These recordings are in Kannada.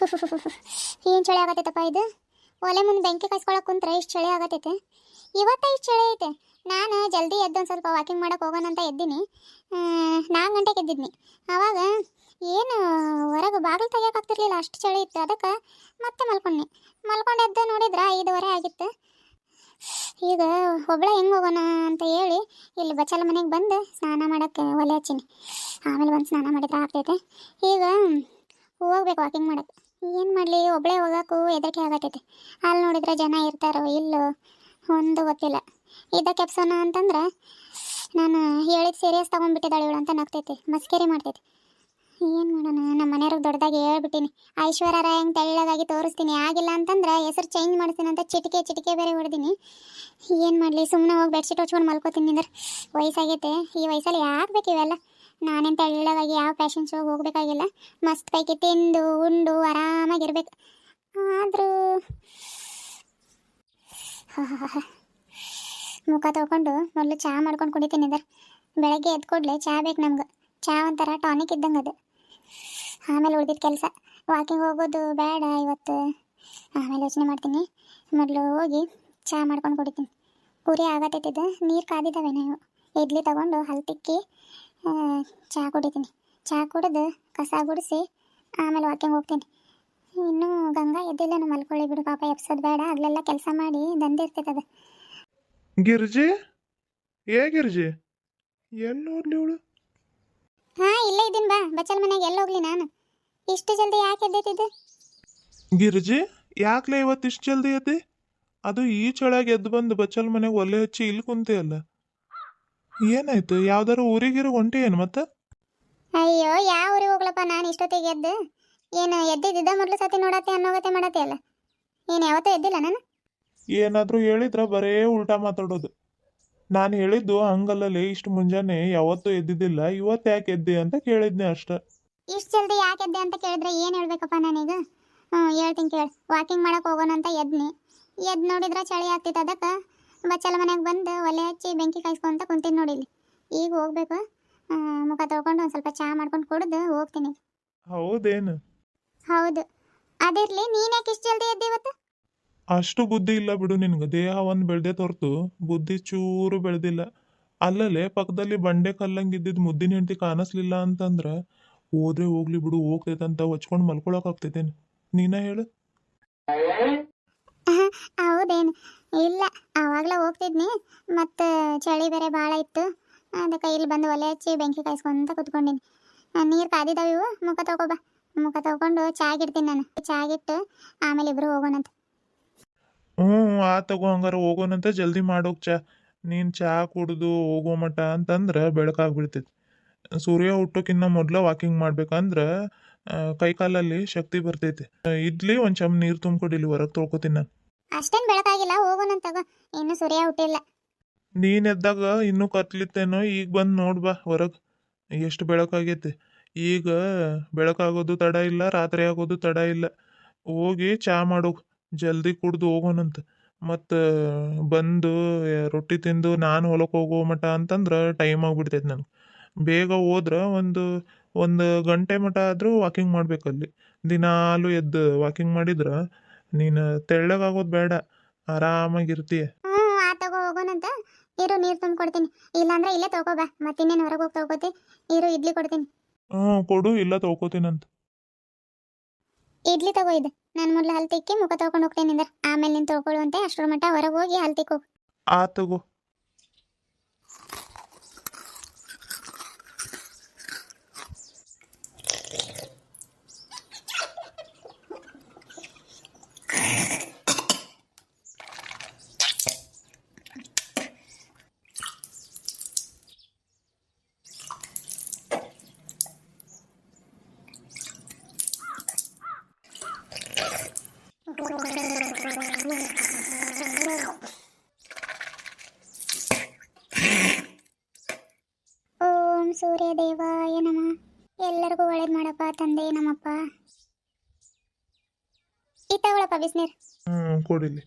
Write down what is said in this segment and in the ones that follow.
ಏನು ಚಳಿ ಆಗತ್ತೈತಪ್ಪ ಇದು? ಒಲೆ ಮುಂದೆ ಬೆಂಕಿ ಕಾಯಿಸ್ಕೊಳಕ್ ಕುಂತ್ರೆ ಇಷ್ಟು ಚಳಿ ಆಗತ್ತೈತೆ. ಇವತ್ತ ಇಷ್ಟು ಚಳಿ ಐತೆ. ನಾನು ಜಲ್ದಿ ಎದ್ದು ಒಂದು ಸ್ವಲ್ಪ ವಾಕಿಂಗ್ ಮಾಡೋಕೆ ಹೋಗೋಣ ಅಂತ ಎದ್ದೀನಿ. ನಾಲ್ಕು ಗಂಟೆಗೆ ಎದ್ದಿದ್ನಿ. ಆವಾಗ ಏನು, ಹೊರಗೆ ಬಾಗಿಲು ತೆಗಿಯೋಕ್ಕಾಗ್ತಿರ್ಲಿಲ್ಲ ಅಷ್ಟು ಚಳಿ ಇತ್ತು. ಅದಕ್ಕೆ ಮತ್ತೆ ಮಲ್ಕೊಂಡ್ನಿ. ಮಲ್ಕೊಂಡು ಎದ್ದು ನೋಡಿದ್ರೆ ಐದುವರೆ ಆಗಿತ್ತು. ಈಗ ಒಬ್ಬಳೆ ಹೆಂಗೆ ಹೋಗೋಣ ಅಂತ ಹೇಳಿ ಇಲ್ಲಿ ಬಚ್ಚಲ ಮನೆಗೆ ಬಂದು ಸ್ನಾನ ಮಾಡೋಕ್ಕೆ ಒಲೆ ಹಚ್ಚೀನಿ. ಆಮೇಲೆ ಬಂದು ಸ್ನಾನ ಮಾಡಿದ್ರೆ ಆಗ್ತೈತೆ. ಈಗ ಹೋಗ್ಬೇಕು ವಾಕಿಂಗ್ ಮಾಡಕ್ಕೆ ಏನು ಮಾಡಲಿ ಒಬ್ಬಳೇ ಹೋಗೋಕ್ಕೂ ಎದಕ್ಕೆ ಆಗತ್ತೈತೆ ಅಲ್ಲಿ ನೋಡಿದ್ರೆ ಜನ ಇರ್ತಾರೋ ಇಲ್ಲೋ, ಒಂದು ಗೊತ್ತಿಲ್ಲ. ಇದ ಕೆಪ್ಸೋಣ ಅಂತಂದ್ರೆ, ನಾನು ಹೇಳಿದ ಸೀರಿಯಸ್ ತೊಗೊಂಡ್ಬಿಟ್ಟಿದ್ದಾಳೆ ಇವಳು ಅಂತ ನಗ್ತೈತಿ, ಮಸ್ಕೇರಿ ಮಾಡ್ತೈತಿ. ಏನು ಮಾಡೋಣ ನಮ್ಮ ಮನೆಯವ್ರಿಗೆ ದೊಡ್ಡದಾಗಿ ಹೇಳ್ಬಿಟ್ಟಿನಿ. ಐಶ್ವರ್ಯ ರಾಯ್ ಹೆಂಗೆ ತೆಳ್ಳಗಾಗಿ ತೋರಿಸ್ತೀನಿ, ಆಗಿಲ್ಲ ಅಂತಂದ್ರೆ ಹೆಸರು ಚೇಂಜ್ ಮಾಡ್ತೀನಿ ಅಂತ ಚಿಟಿಕೆ ಚಿಟಿಕೆ ಬೇರೆ ಹೊಡೆದೀನಿ. ಏನು ಮಾಡಲಿ ಸುಮ್ಮನೆ ಹೋಗಿ ಬೆಡ್ಶೀಟ್ ಹೊಚ್ಕೊಂಡು ಮಲ್ಕೋತೀನಿ ಅಂದ್ರೆ ವಯಸ್ಸಾಗೈತೆ, ಈ ವಯಸ್ಸಲ್ಲಿ ಯಾಕೆ ಬೇಕು ಇವೆಲ್ಲ? ನಾನೇನು ತೆಳ್ಳಗಾಗಿ ಯಾವ ಫ್ಯಾಷನ್ ಶೋಗೆ ಹೋಗ್ಬೇಕಾಗಿಲ್ಲ. ಮಸ್ತ್ ಪೈಕಿ ತಿಂದು ಉಂಡು ಆರಾಮಾಗಿರ್ಬೇಕು. ಆದರೂ ಮುಖ ತೊಗೊಂಡು ಮೊದಲು ಚಹಾ ಮಾಡ್ಕೊಂಡು ಕುಡಿತೀನಿ ಇದರ. ಬೆಳಗ್ಗೆ ಎದ್ದು ಕೊಡ್ಲೆ ಚಹಾ ಬೇಕು ನಮ್ಗೆ. ಚಹಾ ಒಂಥರ ಟಾನಿಕ್ ಇದ್ದಂಗೆ ಅದು. ಆಮೇಲೆ ಉಳಿದಿದ್ದ ಕೆಲಸ. ವಾಕಿಂಗ್ ಹೋಗೋದು ಬೇಡ ಇವತ್ತು. ಆಮೇಲೆ ಯೋಚನೆ ಮಾಡ್ತೀನಿ. ಮೊದಲು ಹೋಗಿ ಚಹಾ ಮಾಡ್ಕೊಂಡು ಕುಡಿತೀನಿ. ಉರಿ ಆಗತ್ತೈತಿದ್ದು ನೀರು ಕಾದಿದ್ದಾವೆ ನಾವು ಇಡ್ಲಿ ತಗೊಂಡು ಹಲ್ ತಿಕ್ಕಿ ಆ, ಚಹಾ ಕುಡಿತೀನಿ. ಚಹಾ ಕುಡಿದು ಕಸ ಗುಡಿಸಿ ಆಮೇಲೆ ವಾಕಿಂಗ್ ಹೋಗ್ತೀನಿ. ಇನ್ನೂ ಗಂಗಾ ಎದ್ದಿಲ್ಲ ನಾನು ಮಲ್ಕೊಳ್ಳಿ ಬಿಡು ಪಾಪ ಎಪ್ಸೋದು ಬೇಡ. ಅಲ್ಲೆಲ್ಲ ಕೆಲಸ ಮಾಡಿ ದಂಧೆ ಅದು. ಗಿರ್ಜಿ? ಏ ಗಿರ್ಜಿ? ಎಲ್ಲಿ ಇವಳು ಹಾಂ ಇಲ್ಲೇ ಇದ್ದೀನಿ ಬಾ. ಬಚ್ಚಲ್ ಮನೆಗೆ ಎಲ್ಲಿ ಹೋಗ್ಲಿ ನಾನು? ಇಷ್ಟು ಜಲ್ದಿ ಯಾಕೆ ಎದ್ದೈತಿದ್ದು ಗಿರ್ಜಿ ಯಾಕ್ಲೆ ಇವತ್ತು ಇಷ್ಟು ಜಲ್ದಿ ಎದ್ದೆ? ಅದು ಈ ಚಳಗೆ ಎದ್ದು ಬಂದು ಬಚ್ಚಲ್ ಮನೆಗೆ ಒಲೆ ಹಚ್ಚಿ ಇಲ್ಲಿ ಕುಂತೆ ಅಲ್ಲ. ಏನಾಯ್ತು? ಯಾವ್ದಾರು ಊರಿಗಿರು ಹೊಂಟಿ ಏನು ಮತ್ತೆ? ಅಯ್ಯೋ ಯಾವ ಊರಿಗೆ ಹೋಗ್ಲಪ್ಪ ನಾನು ಇಷ್ಟೊತ್ತಿಗೆ ಎದ್ದು? ಏನು ಎದ್ದಿದ್ದ ಮೊದಲು ಸತಿ ನೋಡತ್ತೆ ಅನ್ನೋಗತ್ತೆ ಮಾಡತ್ತೆ ಅಲ್ಲ? ಏನು ಯಾವತ್ತೂ ಎದ್ದಿಲ್ಲ ನಾನು? ಏನಾದರೂ ಹೇಳಿದ್ರ ಬರೇ ಉಲ್ಟಾ ಮಾತಾಡೋದು. ನಾನು ಹೇಳಿದ್ದು ಹಂಗಲ್ಲಲ್ಲಿ ಇಷ್ಟು ಮುಂಜಾನೆ ಯಾವತ್ತೂ ಎದ್ದಿದ್ದಿಲ್ಲ ಇವತ್ತು ಯಾಕೆ ಎದ್ದೆ ಅಂತ ಕೇಳಿದ್ನೆ ಅಷ್ಟ. ಇಷ್ಟು ಜಲ್ದಿ ಯಾಕೆ ಎದ್ದೆ ಅಂತ ಕೇಳಿದ್ರೆ ಏನು ಹೇಳ್ಬೇಕಪ್ಪ ನಾನೀಗ? ಹ್ಞೂ ಹೇಳ್ತೀನಿ ಕೇಳಿ. ವಾಕಿಂಗ್ ಮಾಡೋಕೆ ಹೋಗೋಣ ಅಂತ ಎದ್ನಿ. ಎದ್ದು ನೋಡಿದ್ರೆ ಚಳಿ ಆಗ್ತಿತ್ತು ಅದಕ್ಕೆ. ಬಚ್ಚಲ ಮನೆಗೆ ಬಂದು ಒಲೆ ಹಚ್ಚಿ ಬೆಂಕಿ ಕಾಯಿಸ್ಕೊಂತ ಕುಂತೀನಿ ನೋಡಿಲ್ಲಿ ಈಗ ಹೋಗ್ಬೇಕು. ಮುಖ ತೊಳ್ಕೊಂಡು ಒಂದು ಸ್ವಲ್ಪ ಚಹಾ ಮಾಡ್ಕೊಂಡು ಕುಡಿದು ಹೋಗ್ತೀನಿ. ಹೌದೇನು? ಹೌದು. ಅದಿರ್ಲಿ ನೀನ್ ಯಾಕೆ ಇಷ್ಟು ಜಲ್ದಿ ಎದ್ದೆ ಇವತ್ತು? ಅಷ್ಟು ಬುದ್ಧಿ ಇಲ್ಲ ಬಿಡು ನಿನ್ಗೆ. ದೇಹ ಒಂದು ಬೆಳೆದೇ ಹೊರ್ತು ಬುದ್ಧಿ ಚೂರು ಬೆಳೆದಿಲ್ಲ. ಅಲ್ಲಲ್ಲೇ ಪಕ್ಕದಲ್ಲಿ ಬಂಡೆ ಕಲ್ಲಂಗಿದ್ದಿದ್ದು ಮುದ್ದಿನ ಹೆಂಡತಿ ಕಾಣಿಸ್ಲಿಲ್ಲ ಅಂತಂದ್ರೆ ಹೋದ್ರೆ ಹೋಗ್ಲಿ ಬಿಡು ಹೋಗ್ತೈತಂತ ಹೊಚ್ಕೊಂಡು ಮಲ್ಕೊಳಕ್ ಆಗ್ತೈತೇನು. ನೀನ ಹೇಳು. ಹೌದೇನು. ಇಲ್ಲ, ಆವಾಗಲೇ ಹೋಗ್ತಿದ್ನಿ. ಮತ್ತು ಚಳಿ ಬೇರೆ ಭಾಳ ಇತ್ತು. ಅದಕ್ಕೆ ಇಲ್ಲಿ ಬಂದು ಒಲೆ ಹಚ್ಚಿ ಬೆಂಕಿ ಕಾಯಿಸ್ಕೊಂತ ಕುತ್ಕೊಂಡಿನಿ. ನೀರು ಕಾದಿದ್ದಾವೆ ಇವು. ಮುಖ ತಗೋಬಾ ಮುಖ ತಗೊಂಡು ಚಾಗಿಡ್ತೀನಿ ನಾನು. ಚಾಗಿಟ್ಟು ಆಮೇಲೆ ಇಬ್ಬರು ಹೋಗೋಣಂತ ಹ್ಞೂ ಆ ತಗೋ ಹಂಗಾರೆ ಹೋಗೋಣಂತ ಜಲ್ದಿ ಮಾಡೋಕ್ ಚಾ. ನೀನು ಚಾ ಕುಡ್ದು ಹೋಗೋ ಮಟ ಅಂತಂದ್ರೆ ಬೆಳಕಾಗ್ಬಿಡ್ತೈತಿ. ಸೂರ್ಯ ಹುಟ್ಟೋಕ್ಕಿಂತ ಮೊದಲು ವಾಕಿಂಗ್ ಮಾಡ್ಬೇಕಂದ್ರೆ ಕೈಕಾಲಲ್ಲಿ ಶಕ್ತಿ ಬರ್ತೈತಿ. ಇಡ್ಲಿ ಒಂದು ಚಮ್ ನೀರು ತುಂಬ್ಕೊಡಿ ಇಲ್ಲಿ ಹೊರಗೆ ತೊಳ್ಕೊತೀನಿ ನಾನು. ಅಷ್ಟೇನು ಬೆಳಕಾಗಿಲ್ಲ ಹೋಗೋಣಂತ ತಗೋ. ಇನ್ನು ಸೂರ್ಯ ಹುಟ್ಟಿಲ್ಲ. ನೀನ್ ಎದ್ದಾಗ ಇನ್ನೂ ಕತ್ಲಿತ್ತೇನೋ, ಈಗ ಬಂದು ನೋಡ್ಬಾ ಹೊರಗೆ. ಎಷ್ಟು ಬೆಳಕಾಗೈತಿ. ಈಗ ಬೆಳಕಾಗೋದು ತಡ ಇಲ್ಲ, ರಾತ್ರಿ ಆಗೋದು ತಡ ಇಲ್ಲ. ಹೋಗಿ ಚಾ ಮಾಡು, ಜಲ್ದಿ ಕುಡ್ದು ಹೋಗೋಣಂತ. ಮತ್ತು, ಬಂದು, ರೊಟ್ಟಿ ತಿಂದು, ನಾನು ಹೊಲಕ್ಕೆ ಹೋಗೋ ಮಟ ಅಂತಂದ್ರೆ ಟೈಮ್ ಆಗಿಬಿಡ್ತೈತೆ ನನಗೆ. ಬೇಗ ಹೋದ್ರೆ ಒಂದು ಒಂದು ಗಂಟೆ ಮಟ ಆದರೂ ವಾಕಿಂಗ್ ಮಾಡ್ಬೇಕಲ್ಲಿ. ದಿನಾಲು ಎದ್ದು ವಾಕಿಂಗ್ ಮಾಡಿದ್ರೆ ನೀನು ತೆಳ್ಳಗಾಗೋದು ಬೇಡ ಆರಾಮಾಗಿರ್ತೀಯ. ಹ್ಞೂ ಆ ತಗೋ ಹೋಗೋಣಂತ. ಇರು ನೀರು ತುಂಬಿಕೊಡ್ತೀನಿ ಇಲ್ಲಾಂದ್ರೆ ಇಲ್ಲೇ ಮತ್ತೆ ಮತ್ತಿನ್ನೇನು ಹೊರಗೆ ಹೋಗಿ ತಗೋತಿ? ಇರು ಇಡ್ಲಿ ಕೊಡ್ತೀನಿ. ಹ್ಞೂ ಕೊಡು ಇಲ್ಲ ತೊಗೋತೀನಂತ. ಇಡ್ಲಿ ತಗೋ ಇದೆ. ನಾನು ಮೊದಲು ಹಲ್ತಿಕ್ಕಿ ಮುಖ ತೊಳ್ಕೊಂಡು ಹೋಗ್ತೀನಿ ಅಂದ್ರೆ ಆಮೇಲೆ ನೀನು ತೊಳ್ಕೊಳ್ಳುವಂತೆ ಅಷ್ಟರ ಮಟ್ಟ ಹೊರಗೆ ಹೋಗಿ ಹಲ್ ತಿಕ್ಕೋ ಆ ತಗೋ. ಓಂ ಸೂರ್ಯ ದೇವಾಯ ನಮ. ಎಲ್ಲರಿಗೂ ಒಳ್ಳೇದು ಮಾಡಪ್ಪ ತಂದೆ ನಮ್ಮಪ್ಪ. ಈ ತಗೊಳಪ್ಪ ಬಿಸಿನೀರು. ಹ್ಞೂ ಕೊಡಿಲಿ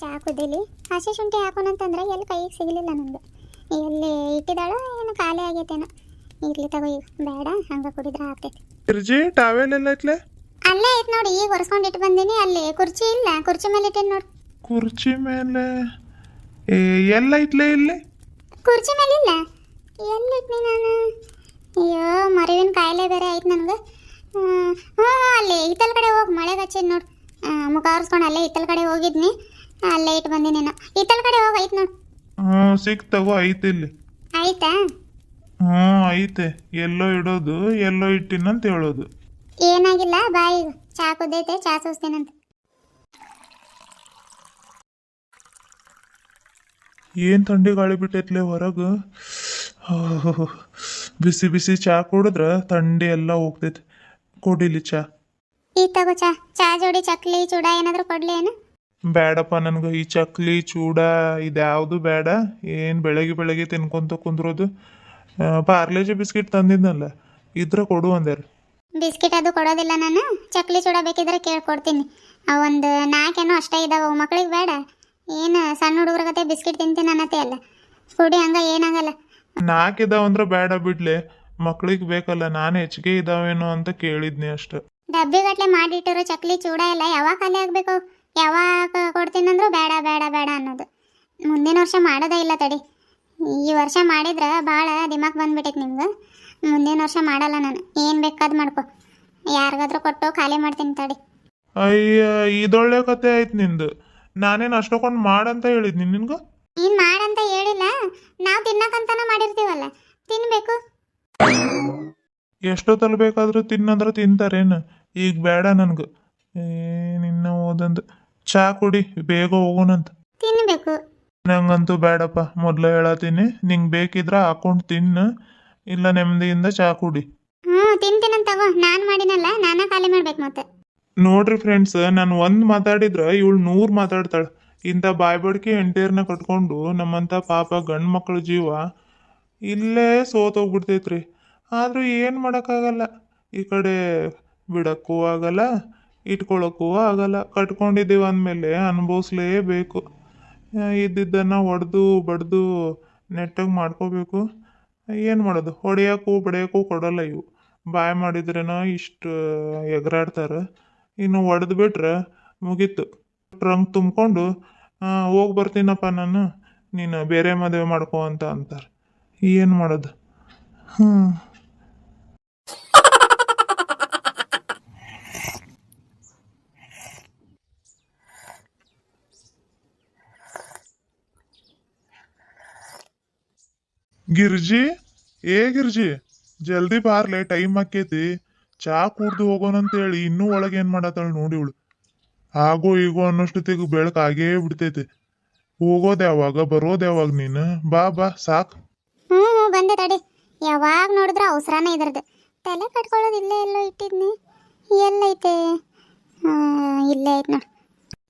ಚಾ ಕುದಿಲಿ ಹಸಿ ಶುಂಠಿ ಹಾಕೋಣಂತಂದ್ರೆ ಎಲ್ಲಿ ಕೈಗೆ ಸಿಗಲಿಲ್ಲ ನನಗೆ ಎಲ್ಲಿ ಇಟ್ಟಿದ್ದಾಳೋ ಏನು ಖಾಲಿ ಆಗೈತೇನೋ. ಇರ್ಲಿ ತಗೋ ಈಗ. ಬೇಡ ಹಂಗೆ ಕುಡಿದ್ರೆ ಆಗ್ತೈತಿ. ಗಿರ್ಜಿ ಟಾವೆಲ್ ಎಲ್ಲ ಐತ್ಲೆ ಅಲ್ಲೇ ಐತ್ ನೋಡಿ ಈಗ ಒರೆಸ್ಕೊಂಡು ಇಟ್ಟು ಬಂದೀನಿ ಅಲ್ಲಿ ಕುರ್ಚಿ ಇಲ್ಲ. ಕುರ್ಚಿ ಮೇಲೆ ಇಟ್ಟೇನಿ ನೋಡಿ ಕುರ್ಚಿ ಮೇಲೆ ಏ ಎಲ್ಲ ಇಟ್ಲೆ ಇಲ್ಲಿ? ಕುರ್ಚಿ ಮೇಲೆ ಇಲ್ಲ. ಎಲ್ಲಿಟ್ನಿ ನಾನು. ಅಯ್ಯೋ ಮರವಿನ ಕಾಯಿಲೆ ಬೇರೆ ಆಯ್ತು ನನಗೆ. ಹ್ಞೂ ಹ್ಞೂ ಅಲ್ಲಿ ಹಿತ್ತಲ ಕಡೆ ಹೋಗಿ ಮಳೆಗೆ ಹಚ್ಚಿದ್ ನೋಡು. ಮುಖ ಆರಿಸ್ಕೊಂಡು ಅಲ್ಲೇ ಹಿತ್ತಲ ಕಡೆ ಹೋಗಿದ್ನಿ. ಅಲ್ಲೇ ಇಟ್ಟು ಬಂದೆ ನಾನು. ಹಿತ್ತಲ ಕಡೆ ಹೋಗಿ ಆಯ್ತು ನೋಡು. ಹ್ಞೂ ಸಿಕ್ ತಗೋ ಐತೆ ಇಲ್ಲಿ. ಆಯ್ತಾ? ಹ್ಞೂ ಐತೆ ಎಲ್ಲೋ ಇಡೋದು ಎಲ್ಲೋ ಇಟ್ಟಿನಂತ ಹೇಳೋದು. ಏನಾಗಿಲ್ಲ ಬಾಯಿ ಚಾ ಕುದ್ದೈತೆ ಚಾ ಸೋಸ್ತೀನಂತ. ಏನು ಥಂಡಿ ಗಾಳಿ ಬಿಟ್ಟೈತ್ಲೆ ಹೊರಗೆ? ಬಿಸಿ ಬಿಸಿ ಚಾ ಕುಡಿದ್ರೆ ಥಂಡಿ ಎಲ್ಲ ಹೋಗ್ತೈತಿ. ಕೊಡಿಲಿ ಚಾ. ಈ ತಗೋ ಚಾ. ಚಾ ಜೋಡಿ ಚಕ್ಲಿ ಚೂಡ ಏನಾದರೂ ಕೊಡ್ಲಿ ಏನು? ಬೇಡಪ್ಪ ನನಗೆ ಈ ಚಕ್ಲಿ ಚೂಡ ಇದ್ಯಾವುದು ಬೇಡ ಏನು ಬೆಳಗ್ಗೆ ಬೆಳಗ್ಗೆ ತಿನ್ಕೊಂತ ಕುಂದ್ರೋದು. ಪಾರ್ಲೇಜಿ ಬಿಸ್ಕಿಟ್ ತಂದಿದ್ನಲ್ಲ ಇದ್ರ ಕೊಡು ಅಂದ್ಯಾರ. ಬಿಸ್ಕಿಟ್ ಅದು ಕೊಡೋದಿಲ್ಲ ನಾನು. ಚಕ್ಲಿ ಚೂಡ ಬೇಕಿದ್ರೆ ಕೇಳ್ಕೊಡ್ತೀನಿ ಆ ಒಂದು ನಾಲ್ಕೇನೋ ಅಷ್ಟೇ ಇದಾವೆ. ಮಕ್ಳಿಗೆ ಬೇಡ ಏನು ಸಣ್ಣ ಹುಡುಗರ ಕತೆ ಬಿಸ್ಕಿಟ್ ತಿಂತೀನಿ ಅನ್ನತ್ತೆ ಅಲ್ಲ. ಕುಡಿ ಹಂಗ ಏನಾಗಲ್ಲ ನಾಲ್ಕಿದಾವ ಅಂದ್ರೆ ಬೇಡ ಬಿಡ್ಲೆ. ಮಕ್ಳಿಗೆ ಬೇಕಲ್ಲ ನಾನು ಹೆಚ್ಚಿಗೆ ಇದಾವೇನೋ ಅಂತ ಕೇಳಿದ್ನಿ ಅಷ್ಟು. ಡಬ್ಬಿಗಟ್ಲೆ ಮಾಡಿಟ್ಟಿರೋ ಚಕ್ಲಿ ಚೂಡ ಎಲ್ಲ ಯಾವಾಗ ಖಾಲಿ ಆಗಬೇಕು? ಯಾವಾಗ ಕೊಡ್ತೀನಂದ್ರು ಬೇಡ ಬೇಡ ಬೇಡ ಅನ್ನೋದು. ಮುಂದಿನ ವರ್ಷ ಮಾಡೋದೇ ಇಲ್ಲ ತಡಿ. ಈ ವರ್ಷ ಮಾಡಿದ್ರೆ ಭಾಳ ದಿಮಾಕ್ ಬಂದ್ಬಿಟ್ಟೈತೆ ನಿಮ್ಗೆ. ಮುಂದಿನ ವರ್ಷ ಮಾಡಲ್ಲ ನಾನು. ಏನು ಬೇಕಾದ್ ಮಾಡ್ಕೋ. ಯಾರಿಗಾದ್ರೂ ಕೊಟ್ಟು ಖಾಲಿ ಮಾಡ್ತೀನಿ ತಡಿ. ಅಯ್ಯ ಇದೊಳ್ಳೆ ಕತೆ ಆಯ್ತು ನಿಂದು. ನಾನೇನು ಅಷ್ಟೊಂದು ಮಾಡಂತ ಹೇಳಿದ್ನಿ ನಿನ್ಗೂ? ನೀನು ಮಾಡಂತ ಹೇಳಿಲ್ಲ ನಾವು ತಿನ್ನಕಂತನ ಮಾಡಿರ್ತೀವಲ್ಲ ತಿನ್ಬೇಕು. ಎಷ್ಟೊತ್ತಲ್ಲಿ ಬೇಕಾದ್ರೂ ತಿನ್ನಂದ್ರೆ ತಿಂತಾರೇನು? ಈಗ ಬೇಡ ನನಗೆ. ನಿನ್ನ ಓದಂದು ಚಾ ಕುಡಿ ಬೇಗ ಹೋಗೋಣಂತ. ತಿನ್ಬೇಕು. ನಂಗಂತೂ ಬೇಡಪ್ಪ ಮೊದಲು ಹೇಳತ್ತೀನಿ ನಿಂಗೆ ಬೇಕಿದ್ರೆ ಹಾಕೊಂಡು ತಿನ್ನು ಇಲ್ಲ ನೆಮ್ಮದಿಯಿಂದ ಚಾ ಕುಡಿ. ಹ್ಞೂ ತಿಂತೀನಂತ ನಾನು ಮಾಡಿನಲ್ಲ ನಾನೇ ಖಾಲಿ ಮಾಡ್ಬೇಕು ಮತ್ತೆ. ನೋಡ್ರಿ ಫ್ರೆಂಡ್ಸ್ ನಾನು ಒಂದು ಮಾತಾಡಿದ್ರೆ ಇವಳು ನೂರು ಮಾತಾಡ್ತಾಳೆ. ಇಂಥ ಬಾಯ್ಬಡ್ಕೆ ಎಂಟೇರ್ನ ಕಟ್ಕೊಂಡು ನಮ್ಮಂಥ ಪಾಪ ಗಂಡು ಮಕ್ಕಳ ಜೀವ ಇಲ್ಲೇ ಸೋತೋಗ್ಬಿಡ್ತೈತ್ರಿ ಆದರೂ ಏನು ಮಾಡೋಕ್ಕಾಗಲ್ಲ. ಈ ಕಡೆ ಬಿಡಕ್ಕೂ ಆಗಲ್ಲ ಇಟ್ಕೊಳ್ಳೋಕ್ಕೂ ಆಗಲ್ಲ. ಕಟ್ಕೊಂಡಿದ್ದೀವಿ ಅಂದಮೇಲೆ ಅನುಭವಿಸ್ಲೇಬೇಕು. ಇದ್ದಿದ್ದನ್ನು ಹೊಡೆದು ಬಡ್ದು ನೆಟ್ಟಾಗಿ ಮಾಡ್ಕೋಬೇಕು. ಏನು ಮಾಡೋದು? ಹೊಡೆಯೋಕ್ಕೂ ಬಡಿಯೋಕ್ಕೂ ಕೊಡಲ್ಲ ಇವು ಬಾಯ್ ಮಾಡಿದ್ರೇನೋ ಇಷ್ಟು ಎಗರಾಡ್ತಾರೆ. ಇನ್ನು ಒಡೆದು ಬಿಟ್ರೆ ಮುಗೀತು. ಟ್ರಂಕ್ ತುಂಬಿಕೊಂಡು ಹೋಗಿ ಬರ್ತೀನಪ್ಪ ನಾನು. ನೀನು ಬೇರೆ ಮದುವೆ ಮಾಡ್ಕೋ ಅಂತ ಅಂತಾರೆ. ಏನು ಮಾಡೋದು? ಗಿರ್ಜಿ, ಏ ಗಿರ್ಜಿ, ಜಲ್ದಿ ಬಾರ್ಲೆ, ಟೈಮ್ ಆಕೇತಿ ಚಾ ಕುಡ್ದು ಹೋಗೋಣಂತೇಳಿ ಇನ್ನೂ ಒಳಗೆ ಏನು ಮಾಡತ್ತಾಳ ನೋಡಿ ಇವಳು. ಆಗೋ ಈಗೋ ಅನ್ನೋಷ್ಟೊತ್ತಿಗೆ ಬೆಳಕು ಆಗೇ ಬಿಡ್ತೈತೆ. ಹೋಗೋದು ಯಾವಾಗ ಬರೋದ್ ಯಾವಾಗ ನೀನು? ಬಾ ಬಾ ಸಾಕ್. ಹ್ಞೂ ಹ್ಞೂ ಬಂದೆ ತಡಿ. ಯಾವಾಗ ನೋಡಿದ್ರೆ ಅವಸರನೇ ಇದ್ರದ್ದು. ತಲೆ ಕಟ್ಕೊಳ್ಳೋದು ಇಲ್ಲೇ ಎಲ್ಲೋ ಇಟ್ಟಿದ್ನಿ. ಎಲ್ಲೈತೆ? ಆ, ಇಲ್ಲೇ ಐತೆ ನೋಡಿ.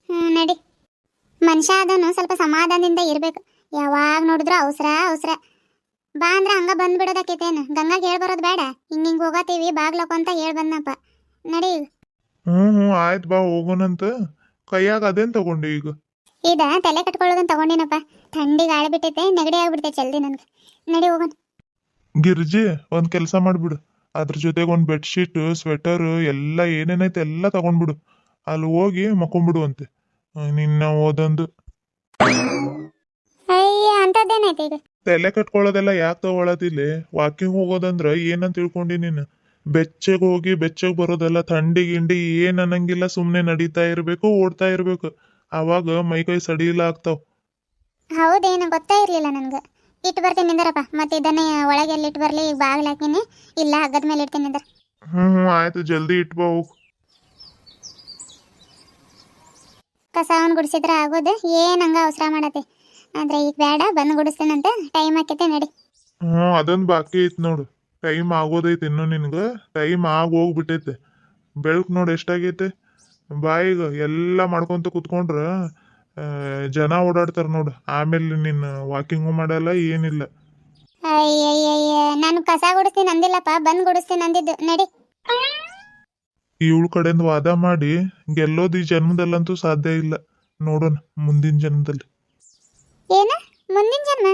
ಹ್ಞೂ ನಡಿ. ಮನುಷ್ಯ ಅದನ್ನು ಸ್ವಲ್ಪ ಸಮಾಧಾನದಿಂದ ಇರಬೇಕು. ಯಾವಾಗ ನೋಡಿದ್ರು ಅವಸರ ಅವಸರ. ಬಾ ಅಂದ್ರೆ ಹಂಗ ಬಂದ್ಬಿಡೋದಕ್ಕೈತೇನು? ಗಂಗಾಗೆ ಹೇಳ್ ಬರೋದು ಬೇಡ. ಹಿಂಗ ಹಿಂಗ ಹೋಗತೀವಿ ಬಾಗ್ಲಕ್ಕ ಅಂತ ಹೇಳ್ ಬಂದಪ್ಪ ನಡಿ. ಹ್ಞೂ ಹ್ಞೂ ಆಯ್ತು ಬಾ ಹೋಗೋಣಂತ. ಕೈಯಾಗ ಅದೇನು ತಗೊಂಡು ಈಗ? ಇದ ತಲೆ ಕಟ್ಕೊಳ್ಳೋದನ್ನ ತಗೊಂಡಿನಪ್ಪ. ಥಂಡಿ ಗಾಳಿ ಬಿಟ್ಟೈತೆ ನೆಗಡಿ ಆಗ್ಬಿಡ್ತೈತೆ ಜಲ್ದಿ ನನಗೆ. ನಡಿ ಹೋಗೋಣ. ಗಿರ್ಜಿ ಒಂದ್ ಕೆಲಸ ಮಾಡ್ಬಿಡು. ಅದ್ರ ಜೊತೆಗೆ ಒಂದು ಬೆಡ್ಶೀಟ್ ಸ್ವೆಟರ್ ಎಲ್ಲ ಏನೇನೈತೆ ಎಲ್ಲ ತಗೊಂಡ್ಬಿಡು. ಅಲ್ಲಿ ಹೋಗಿ ಮಕ್ಕೊಂಡ್ಬಿಡು ಅಂತೆ. ನಿನ್ನ ಓದೊಂದು. ಅಯ್ಯ ಅಂತದ್ದೇನೈತೆ ಈಗ? ತಲೆ ಕಟ್ಕೊಳ್ಳೋದೆಲ್ಲ ಯಾಕೆ ತಗೊಳತಿಲ್ಲಿ ವಾಕಿಂಗ್ ಹೋಗೋದಂದ್ರ ಏನಂತ ತಿಳ್ಕೊಂಡಿ ನೀನು? ಬೆಚ್ಚಗೆ ಹೋಗಿ ಬೆಚ್ಚಗೆ ಬರೋದೆಲ್ಲ ಥಂಡಿ ಗಿಂಡಿ ಏನ್ ಅನ್ನಂಗಿಲ್ಲ ಸುಮ್ಮನೆ ನಡೀತಾ ಇರಬೇಕು ಓಡ್ತಾ ಇರಬೇಕು. ಅವಾಗ ಮೈಕೈ ಸಡಿಲ ಆಗ್ತಾವ. ಹೌದೇನು ಗೊತ್ತೇ ಇರಲಿಲ್ಲ ನನಗೆ. ಇಟ್ಟು ಬರ್ತೀನಿ ನಿಂದರಪ್ಪ. ಮತ್ತೆ ಇದನ್ನೇ ಒಳಗೆ ಎಲ್ಲಿ ಇಟ್ಟು ಬರಲಿ? ಈಗ ಬಾಗಿಲು ಹಾಕಿನಿ ಇಲ್ಲ ಹಗ್ಗದ ಮೇಲೆ ಇಡ್ತೀನಿ ನಿಂದರ್. ಹ್ಮ್ ಹ್ಮ್ ಆಯ್ತು ಜಲ್ದಿ ಇಟ್ಟು ಬಾ ಹೋಗ್. ಕಸ ಅವನ್ ಗುಡಿಸಿದ್ರೆ ಆಗೋದು? ಏನು ಹಂಗೆ ಅವಸರ ಮಾಡತ್ತೆ ಆದರೆ ಈಗ ಬೇಡ ಬಂದು ಗುಡಿಸ್ತೇನಂತ. ಟೈಮ್ ಹಾಕೈತೆ ನಡಿ. ಹ್ಞೂ ಅದೊಂದು ಬಾಕಿ ಐತಿ ನೋಡು. ಟೈಮ್ ಆಗೋದೈತಿ ಇನ್ನು ನಿನ್ಗೆ. ಟೈಮ್ ಆಗ ಹೋಗ್ಬಿಟ್ಟೈತೆ. ಬೆಳಕು ನೋಡು ಎಷ್ಟಾಗೈತೆ. ಬಾಯಿಗ ಎಲ್ಲ ಮಾಡ್ಕೊಂತ ಕುತ್ಕೊಂಡ್ರೆ ಜನ ಓಡಾಡ್ತಾರ ನೋಡು. ಆಮೇಲೆ ನಿನ್ನ ವಾಕಿಂಗು ಮಾಡಲ್ಲ ಏನಿಲ್ಲ. ಅಯ್ಯಯ್ಯಯ್ಯ ನಾನು ಕಸ ಗುಡಿಸ್ತೀನಿ ಅಂದಿಲ್ಲಪ್ಪ ಬಂದು ಗುಡಿಸ್ತೀನಿ ಅಂದಿದ್ದು. ನಡಿ. ಇವಳ ಕಡೆಯಿಂದ ವಾದ ಮಾಡಿ ಗೆಲ್ಲೋದು ಈ ಜನ್ಮದಲ್ಲಂತೂ ಸಾಧ್ಯ ಇಲ್ಲ. ನೋಡೋಣ ಮುಂದಿನ ಜನ್ಮದಲ್ಲಿ. ಏನು ಮುಂದಿನ ಜನ್ಮ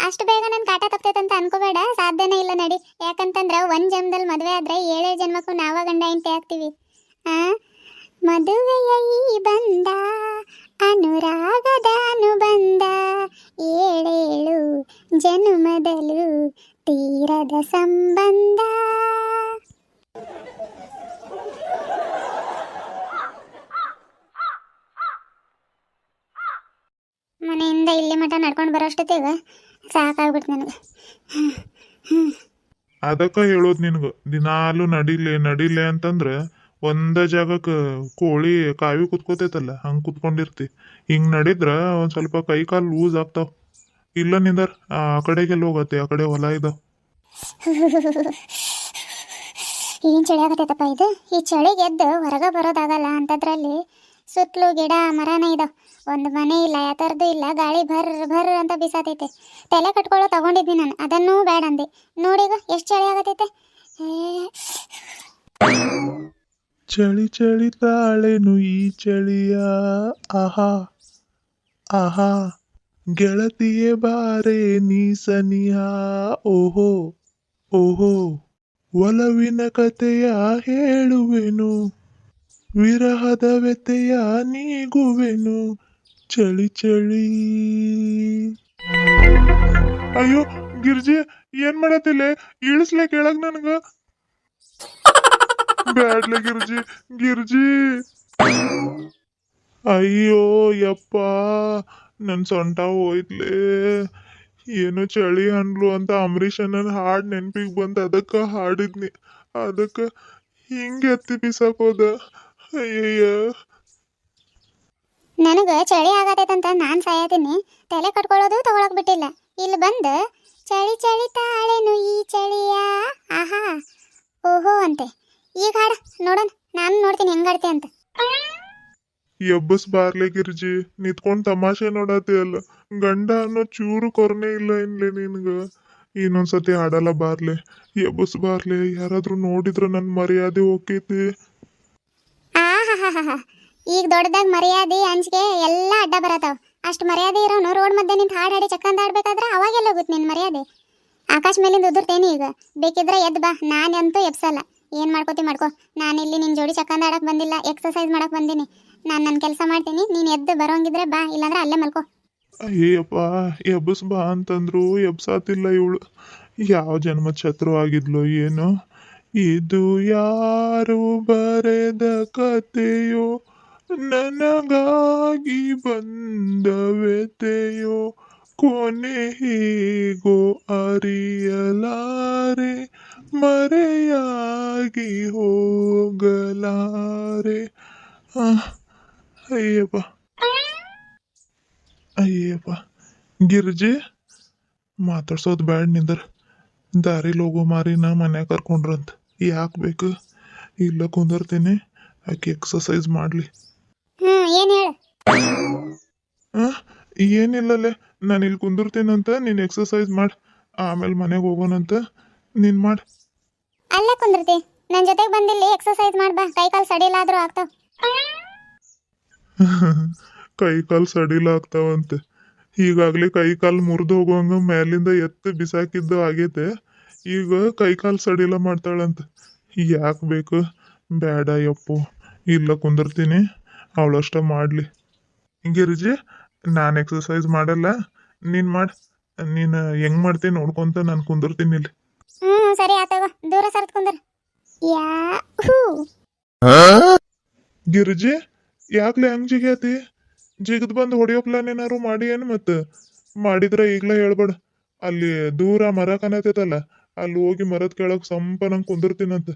ಅಷ್ಟು ಬೇಗ ನನ್ನ ಕಾಟ ತಪ್ತೈತಂತ ಅನ್ಕೋಬೇಡ ಸಾಧ್ಯನೇ ಇಲ್ಲ ನಡಿ ಯಾಕಂತಂದ್ರೆ ಒಂದ್ ಜನ್ಮದಲ್ಲಿ ಮದುವೆ ಆದ್ರೆ ಏಳೇ ಜನ್ಮಕ್ಕೂ ನಾವ ಗಂಡ ಹೆಂಡತಿ ಆಗ್ತೀವಿ ಆ ಮದುವೆಯ ಈ ಬಂದ ಅನುರಾಗದ ಅನುಬಂಧ ಏಳೇಳು ಜನುಮದಲು ತೀರದ ಸಂಬಂಧ ಮನೆಯಿಂದ ಇಲ್ಲಿ ಮಠ ನಡ್ಕೊಂಡು ಬರೋಷ್ಟೊತ್ತಿಗೆ ಸಾಕಾಗ್ಬಿಡ್ತು ನನಗೆ. ಅದಕ್ಕ ಹೇಳೋದು ನಿನಗೆ ದಿನಾಲು ನಡಿಲೆ ನಡಿಲೆ ಅಂತಂದ್ರೆ ಒಂದ ಜಾಗಕ್ಕೆ ಕೋಳಿ ಕಾವಿ ಕುತ್ಕೋತೈತಲ್ಲ ಹಂಗ್ ಕುತ್ಕೊಂಡಿರ್ತಿ. ಹಿಂಗ್ ನಡಿದ್ರ ಒಂದ್ ಸ್ವಲ್ಪ ಕೈ ಕಾಲು ಲೂಸ್ ಆಗ್ತಾವ. ಇಲ್ಲ ನಿಂದರ್ ಆ ಕಡೆಗೆಲ್ಲ ಹೋಗತ್ತೆ ಆ ಕಡೆ ಹೊಲ ಇದಾವ್. ಏನು ಚಳಿ ಆಗತ್ತೈತಪ್ಪ ಇದು? ಈ ಚಳಿಗೆ ಎದ್ದು ಹೊರಗೆ ಬರೋದಾಗಲ್ಲ ಅಂತದ್ರಲ್ಲಿ ಸುತ್ತಲೂ ಗಿಡ ಮರನ ಇದಾವೆ. ಒಂದು ಮನೆ ಇಲ್ಲ ಯಾತರದ್ದು ಇಲ್ಲ, ಗಾಳಿ ಭರ್ ಭರ್ ಅಂತ ಬಿಸಾತೈತೆ. ತಲೆ ಕಟ್ಕೊಳ್ಳೋ ತಗೊಂಡಿದ್ದೀನಿ ನಾನು, ಅದನ್ನೂ ಬೇಡ ಅಂದೆ. ನೋಡಿಗ ಎಷ್ಟು ಚಳಿ ಆಗತೈತೆ. ಚಳಿ ಚಳಿ ತಾಳೆನು ಈ ಚಳಿಯ? ಆಹಾ ಆಹಾ, ಗೆಳತಿಯೇ ಬಾರೆ ನೀ ಸನಿಹ ಓಹೋ ಓಹೋ, ಒಲವಿನ ಕತೆಯ ಹೇಳುವೆನು, ವಿರಹದ ವ್ಯತೆಯ ನೀಗುವೆನು. ಚಳಿ ಚಳಿ. ಅಯ್ಯೋ, ಗಿರ್ಜಿ, ಏನ್ ಮಾಡತ್ತಿಲ್ಲ? ಇಳಿಸ್ಲೆ ಕೇಳಕ್ ನನ್ಗ. ಬ್ಯಾಡ್ಲೆ ಗಿರ್ಜಿ ಗಿರ್ಜಿ. ಅಯ್ಯೋ, ಯಪ್ಪ, ನನ್ ಸೊಂಟ ಹೋಯ್ತ್ಲೆ. ಏನು ಚಳಿ ಅನ್ಲು ಅಂತ ಅಂಬರೀಷ್ ಅನ್ನ ಹಾಡ್ ನೆನ್ಪಿಗ್ ಬಂತ ಅದಕ್ಕ ಹಾಡಿದ್ನಿ. ಅದಕ್ಕ ಹಿಂಗೆ ಎತ್ತಿ ಬಿಸಾಕೋದ. ಅಯ್ಯಯ್ಯ. ನನಗೆ ಚಳಿ ಆಗತೈತಂತ ನಾನು ಸಾಯತೀನಿ. ತಲೆ ಕಟ್ಕೊಳ್ಳೋದು ತಗೊಳಕ್ ಬಿಟ್ಟಿಲ್ಲ. ಇಲ್ಲಿ ಬಂದು ಚಳಿ ಚಳಿ ತಾಳೆನು ಈ ಚಳಿಯ? ಆಹಾ. ಓಹೋ ಅಂತೆ. ಈಗ ಹಾಡ ನೋಡೋಣ ನಾನು ನೋಡ್ತೀನಿ ಹೆಂಗಾಡ್ತೆ ಅಂತ. ಎಬ್ಬಸ್ ಬಾರ್ಲೆ ಗಿರ್ಜಿ ನಿತ್ಕೊಂಡ್ ತಮಾಷೆ ನೋಡತಿ ಅಲ್ಲ. ಗಂಡ ಅನ್ನೋ ಚೂರು ಕೊರನೆ ಇಲ್ಲ ಇನ್ಲೆ ನಿನ್ಗ? ಇನ್ನೊಂದ್ಸತಿ ಆಡಲ್ಲ ಬಾರ್ಲೆ. ಎಬ್ಬಸ್ ಬಾರ್ಲೆ ಯಾರಾದ್ರೂ ನೋಡಿದ್ರ ನನ್ ಮರ್ಯಾದೆ ಹೋಕೈತಿ ಆಹಾಹಾಹಾ ಈಗ ದೊಡ್ಡದಾಗ ಮರ್ಯಾದೆ ಅಂಜಿಕೆ ಎಲ್ಲ ಅಡ್ಡ ಬರತಾವ. ಅಷ್ಟು ಮರ್ಯಾದೆ ಇರೋನು ರೋಡ್ ಮಧ್ಯೆ ನಿಂತು ಹಾಡು ಹಾಡಿ ಚಕ್ಕಂದ ಆಡ್ಬೇಕಾದ್ರೆ ಅವಾಗೆಲ್ಲ ಹೋಗುತ್ತೆ ನಿನ್ನ ಮರ್ಯಾದೆ. ಆಕಾಶ ಮೇಲಿಂದ ಉದುರ್ತೇನೆ ಈಗ. ಬೇಕಿದ್ರೆ ಎದ್ದು ಬಾ, ನಾನಂತೂ ಎಬ್ಸಲ್ಲ. ಏನು ಮಾಡ್ಕೋತಿ ಮಾಡ್ಕೋ. ನಾನಿಲ್ಲಿ ನಿನ್ನ ಜೋಡಿ ಚಕ್ಕಂದ ಆಡಕ್ ಬಂದಿಲ್ಲ ಎಕ್ಸಸೈಸ್ ಮಾಡಕ್ ಬಂದೀನಿ. ನಾನು ನನ್ನ ಕೆಲಸ ಮಾಡ್ತೀನಿ, ನೀನು ಎದ್ದು ಬರೋಂಗಿದ್ರೆ ಬಾ, ಇಲ್ಲಾಂದ್ರೆ ಅಲ್ಲೇ ಮಲ್ಕೋ. ಅಯ್ಯಪ್ಪ ಎಬ್ಬಸ್ ಬಾ ಅಂತಂದ್ರು, ಎಬ್ಸಾತಿಲ್ಲ ಇವಳು. ಯಾವ ಜನ್ಮ ಛತ್ರು ಆಗಿದ್ಲು ಏನು? ಇದು ಯಾರು ಬರೆದ ಕತೆಯೋ? ನನಗಾಗಿ ಬಂದ ವ್ಯತೆಯೋ ಕೊನೆ ಹೀಗೋ ಅರಿಯಲಾರೆ ಮರೆಯಾಗಿ ಹೋಗಲಾರೆ ಆಹ್, ಅಯ್ಯಪ್ಪ ಅಯ್ಯಪ್ಪ ಗಿರ್ಜಿ ಮಾತಾಡ್ಸೋದು ಬ್ಯಾಡ್ ನಿಂದ್ರ ದಾರಿಲಿ ಹೋಗೋ ಮಾರಿನ ಮನ್ಯಾಗ ಕರ್ಕೊಂಡ್ರಂತ ಯಾಕೆ ಬೇಕು ಇಲ್ಲ ಕುಂದರ್ತೀನಿ ಆಕೆ ಎಕ್ಸಸೈಸ್ ಮಾಡಲಿ ಹ್ಞೂ ಏನು ಹೇಳು? ಆ ಏನಿಲ್ಲಲ್ಲೇ ನಾನು ಇಲ್ಲಿ ಕುಂದಿರ್ತೇನಂತ ನೀನು ಎಕ್ಸಸೈಸ್ ಮಾಡಿ. ಆಮೇಲೆ ಮನೆಗೆ ಹೋಗೋಣಂತ. ನೀನು ಮಾಡಿ. ಅಲ್ಲೇ ಕುಂದಿರ್ತಿ. ನನ್ನ ಜೊತೆಗೆ ಬಂದಿಲ್ಲಿ ಎಕ್ಸಸೈಸ್ ಮಾಡಿ ಬಾ. ಕೈ ಕಾಲು ಸಡಿಲಾದ್ರೂ ಆಗ್ತಾವ. ಕೈ ಕಾಲು ಸಡಿಲ ಆಗ್ತಾವಂತೆ. ಈಗಾಗಲೇ ಕೈ ಕಾಲು ಮುರಿದು ಹೋಗುವಂಗ ಮೇಲಿಂದ ಎತ್ತು ಬಿಸಾಕಿದ್ದು ಆಗೈತೆ. ಈಗ ಕೈ ಕಾಲು ಸಡಿಲ ಮಾಡ್ತಾಳಂತೆ. ಯಾಕೆ ಬೇಕು? ಬೇಡ ಯಪ್ಪು. ಇಲ್ಲ ಕುಂದಿರ್ತೀನಿ. ಅವಳಷ್ಟ ಮಾಡಲಿ. ಗಿರಿಜಿ ನಾನು ಎಕ್ಸಸೈಸ್ ಮಾಡಲ್ಲ. ನೀನು ಮಾಡಿ ನೀನು ಹೆಂಗ್ ಮಾಡ್ತೀನಿ ನೋಡ್ಕೊಂತ ನಾನು ಕುಂದಿರ್ತೀನಿ ಇಲ್ಲಿ. ಹ್ಞೂ ಸರಿ ಆತವ ದೂರ ಸರ್ತ್ ಕುಂದ್ರ. ಗಿರಿಜಿ ಯಾಕ್ಲೆ ಹಂಗ್ ಜಿಗ್ಯಾತಿ ಜಿಗದ್ ಬಂದು ಹೊಡಿಯೋ ಪ್ಲಾನ್ ಏನಾರು ಮಾಡಿ ಏನು ಮತ್ತೆ ಮಾಡಿದ್ರೆ ಈಗ್ಲೇ ಹೇಳ್ಬೇಡ. ಅಲ್ಲಿ ದೂರ ಮರ ಕಾಣತೈತಲ್ಲ ಅಲ್ಲಿ ಹೋಗಿ ಮರದ ಸಂಪ ನಂಗೆ ಕುಂದಿರ್ತೀನಂತ.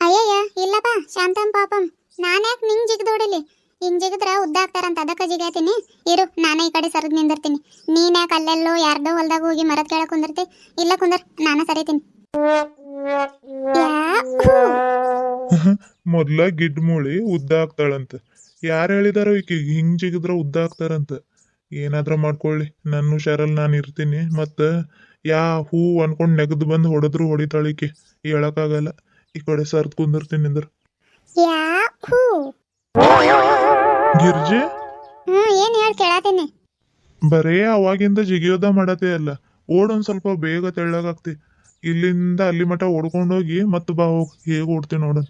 ಅಯ್ಯಯ್ಯ ಇಲ್ಲಪ್ಪ ಶಾಂತಂ ಪಾಪಂ. ನಾನು ಯಾಕೆ ನಿಂಗೆ ಜಿಗ್ದೋಡಿಲಿ ಹಿಂಗೆ ಜಿಗಿದ್ರ ಉದ್ದಾಗ್ತಾರಂತ ಅದಕ್ಕೆ ಜಿಗಾತೀನಿ ಇರು, ನಾನೇ ಈ ಕಡೆ ಸರದ್ ನಿಂದಿರ್ತೀನಿ. ನೀನ್ ಯಾಕೆ ಅಲ್ಲೆಲ್ಲೋ ಯಾರ್ದೋ ಹೊಲ್ದಾಗ ಹೋಗಿ ಮರದ ಕೆಳಗೆ ಕುಂದಿರ್ತಿ? ಇಲ್ಲ ಕುಂದರ್, ನಾನು ಸರಿತೀನಿ. ಮೊದ್ಲ ಗಿಡ್ ಮೂಳಿ ಉದ್ದ ಆಗ್ತಾಳಂತ. ಯಾರು ಹೇಳಿದಾರೋ ಈಕೆ ಹಿಂಗ್ ಜಿಗಿದ್ರ ಉದ್ದ ಆಗ್ತಾರಂತ. ಏನಾದ್ರ ಮಾಡ್ಕೊಳ್ಳಿ. ನನ್ನ ಹುಷಾರಲ್ಲಿ ನಾನು ಇರ್ತೀನಿ. ಮತ್ತ ಯಾ ಹೂ ಅನ್ಕೊಂಡ್ ನೆಗದು ಬಂದು ಹೊಡೆದ್ರು ಹೊಡಿತಾಳಿಕೆ ಹೇಳಕ್ಕಾಗಲ್ಲ. ಈ ಕಡೆ ಸರ್ದ್ ಕುಂದಿರ್ತೀನಿ ಅಂದ್ರ. ಗಿರ್ಜಿ? ಹ್ಮ್ ಏನು ಹೇಳಿ ಕೇಳತ್ತೀನಿ ಬರೇ ಅವಾಗಿಂದ ಜಿಗಿಯೋದ ಮಾಡತ್ತೆ ಅಲ್ಲ. ಓಡೊಂದ್ ಸ್ವಲ್ಪ ಬೇಗ ತೆಳ್ಳಗಾಗ್ತಿ. ಇಲ್ಲಿಂದ ಅಲ್ಲಿ ಮಟ ಓಡ್ಕೊಂಡೋಗಿ ಮತ್ತೆ ಬಾ ಹೋಗ್ ಹೇಗ್ ಓಡ್ತಿ ನೋಡೋಣ.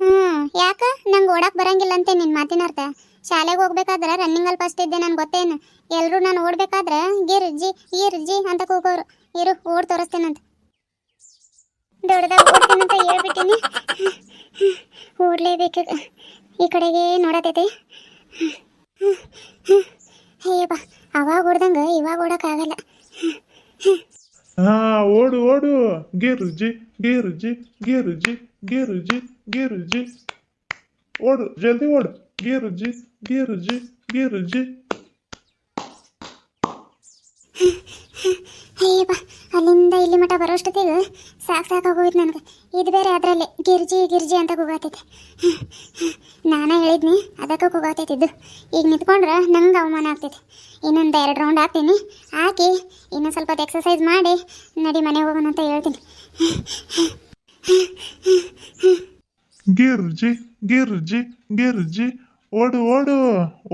ಹ್ಮ್ ಯಾಕ? ನಂಗ್ ಓಡಕ್ ಬರಂಗಿಲ್ಲ ಅಂತ ನಿನ್ ಮಾತಿನ ಅರ್ಥ. ಶಾಲೆಗೆ ಹೋಗ್ಬೇಕಾದ್ರೆ ರನ್ನಿಂಗ್ ಅಲ್ಲಿ ಫಸ್ಟ್ ಇದ್ದೆ ನನ್ ಗೊತ್ತೇನು. ಎಲ್ರು ನಾನು ಓಡ್ಬೇಕಾದ್ರೆ ಗಿರ್ ಜಿ ಈರ್ ಜಿ ಅಂತ ಕೂಗೋರು. ಇರು ಓಡ್ ತೋರಿಸ್ತೇನಂತ. ದೊಡ್ಡದಾಗ ಓಡ್ತೀನಂತ ಹೇಳ್ಬಿಟ್ಟಿನಿ. ಓಡ್ಲೇಬೇಕು. ಈ ಕಡೆಗೆ ನೋಡತೈತಿ ಅಯ್ಯಪ್ಪ ಅವಾಗ ಓಡ್ದಂಗ ಇವಾಗ ಓಡಕ್ಕಾಗಲ್ಲ ಹಾ ಓಡು ಓಡು. ಗಿರ್ಜಿ ಗಿರ್ಜಿ ಗಿರ್ಜಿ ಗಿರ್ಜಿ ಗಿರ್ಜಿ. ಓಡು ಜಲ್ದಿ ಓಡು. ಗಿರ್ಜಿ ಗಿರ್ಜಿ ಗಿರ್ಜಿ. ಅಯ್ಯಪ್ಪ ಅಲ್ಲಿಂದ ಇಲ್ಲಿ ಮಠ ಬರೋಷ್ಟೊತ್ತಿಗೆ ಸಾಕು ಸಾಕಾಗೋಯ್ತು ನನಗೆ. ಇದು ಬೇರೆ ಅದರಲ್ಲಿ. ಗಿರ್ಜಿ ಗಿರ್ಜಿ ಅಂತ ಕೂಗಾತೈತೆ. ನಾನೇ ಹೇಳಿದ್ನಿ, ಅದಕ್ಕೆ ಕೂಗಾತೈತಿದ್ದು ಈಗ ನಿಂತ್ಕೊಂಡ್ರೆ ನಂಗೆ ಅವಮಾನ ಆಗ್ತೈತೆ. ಇನ್ನೊಂದು ಎರಡು ರೌಂಡ್ ಹಾಕ್ತೀನಿ. ಹಾಕಿ ಇನ್ನೊಂದು ಸ್ವಲ್ಪ ಹೊತ್ತು ಎಕ್ಸಸೈಸ್ ಮಾಡಿ ನಡಿ ಮನೆಗೆ ಹೋಗೋಣ ಅಂತ ಹೇಳ್ತೀನಿ. ಗಿರ್ಜಿ ಗಿರ್ಜಿ ಗಿರ್ಜಿ, ಓಡು ಓಡು.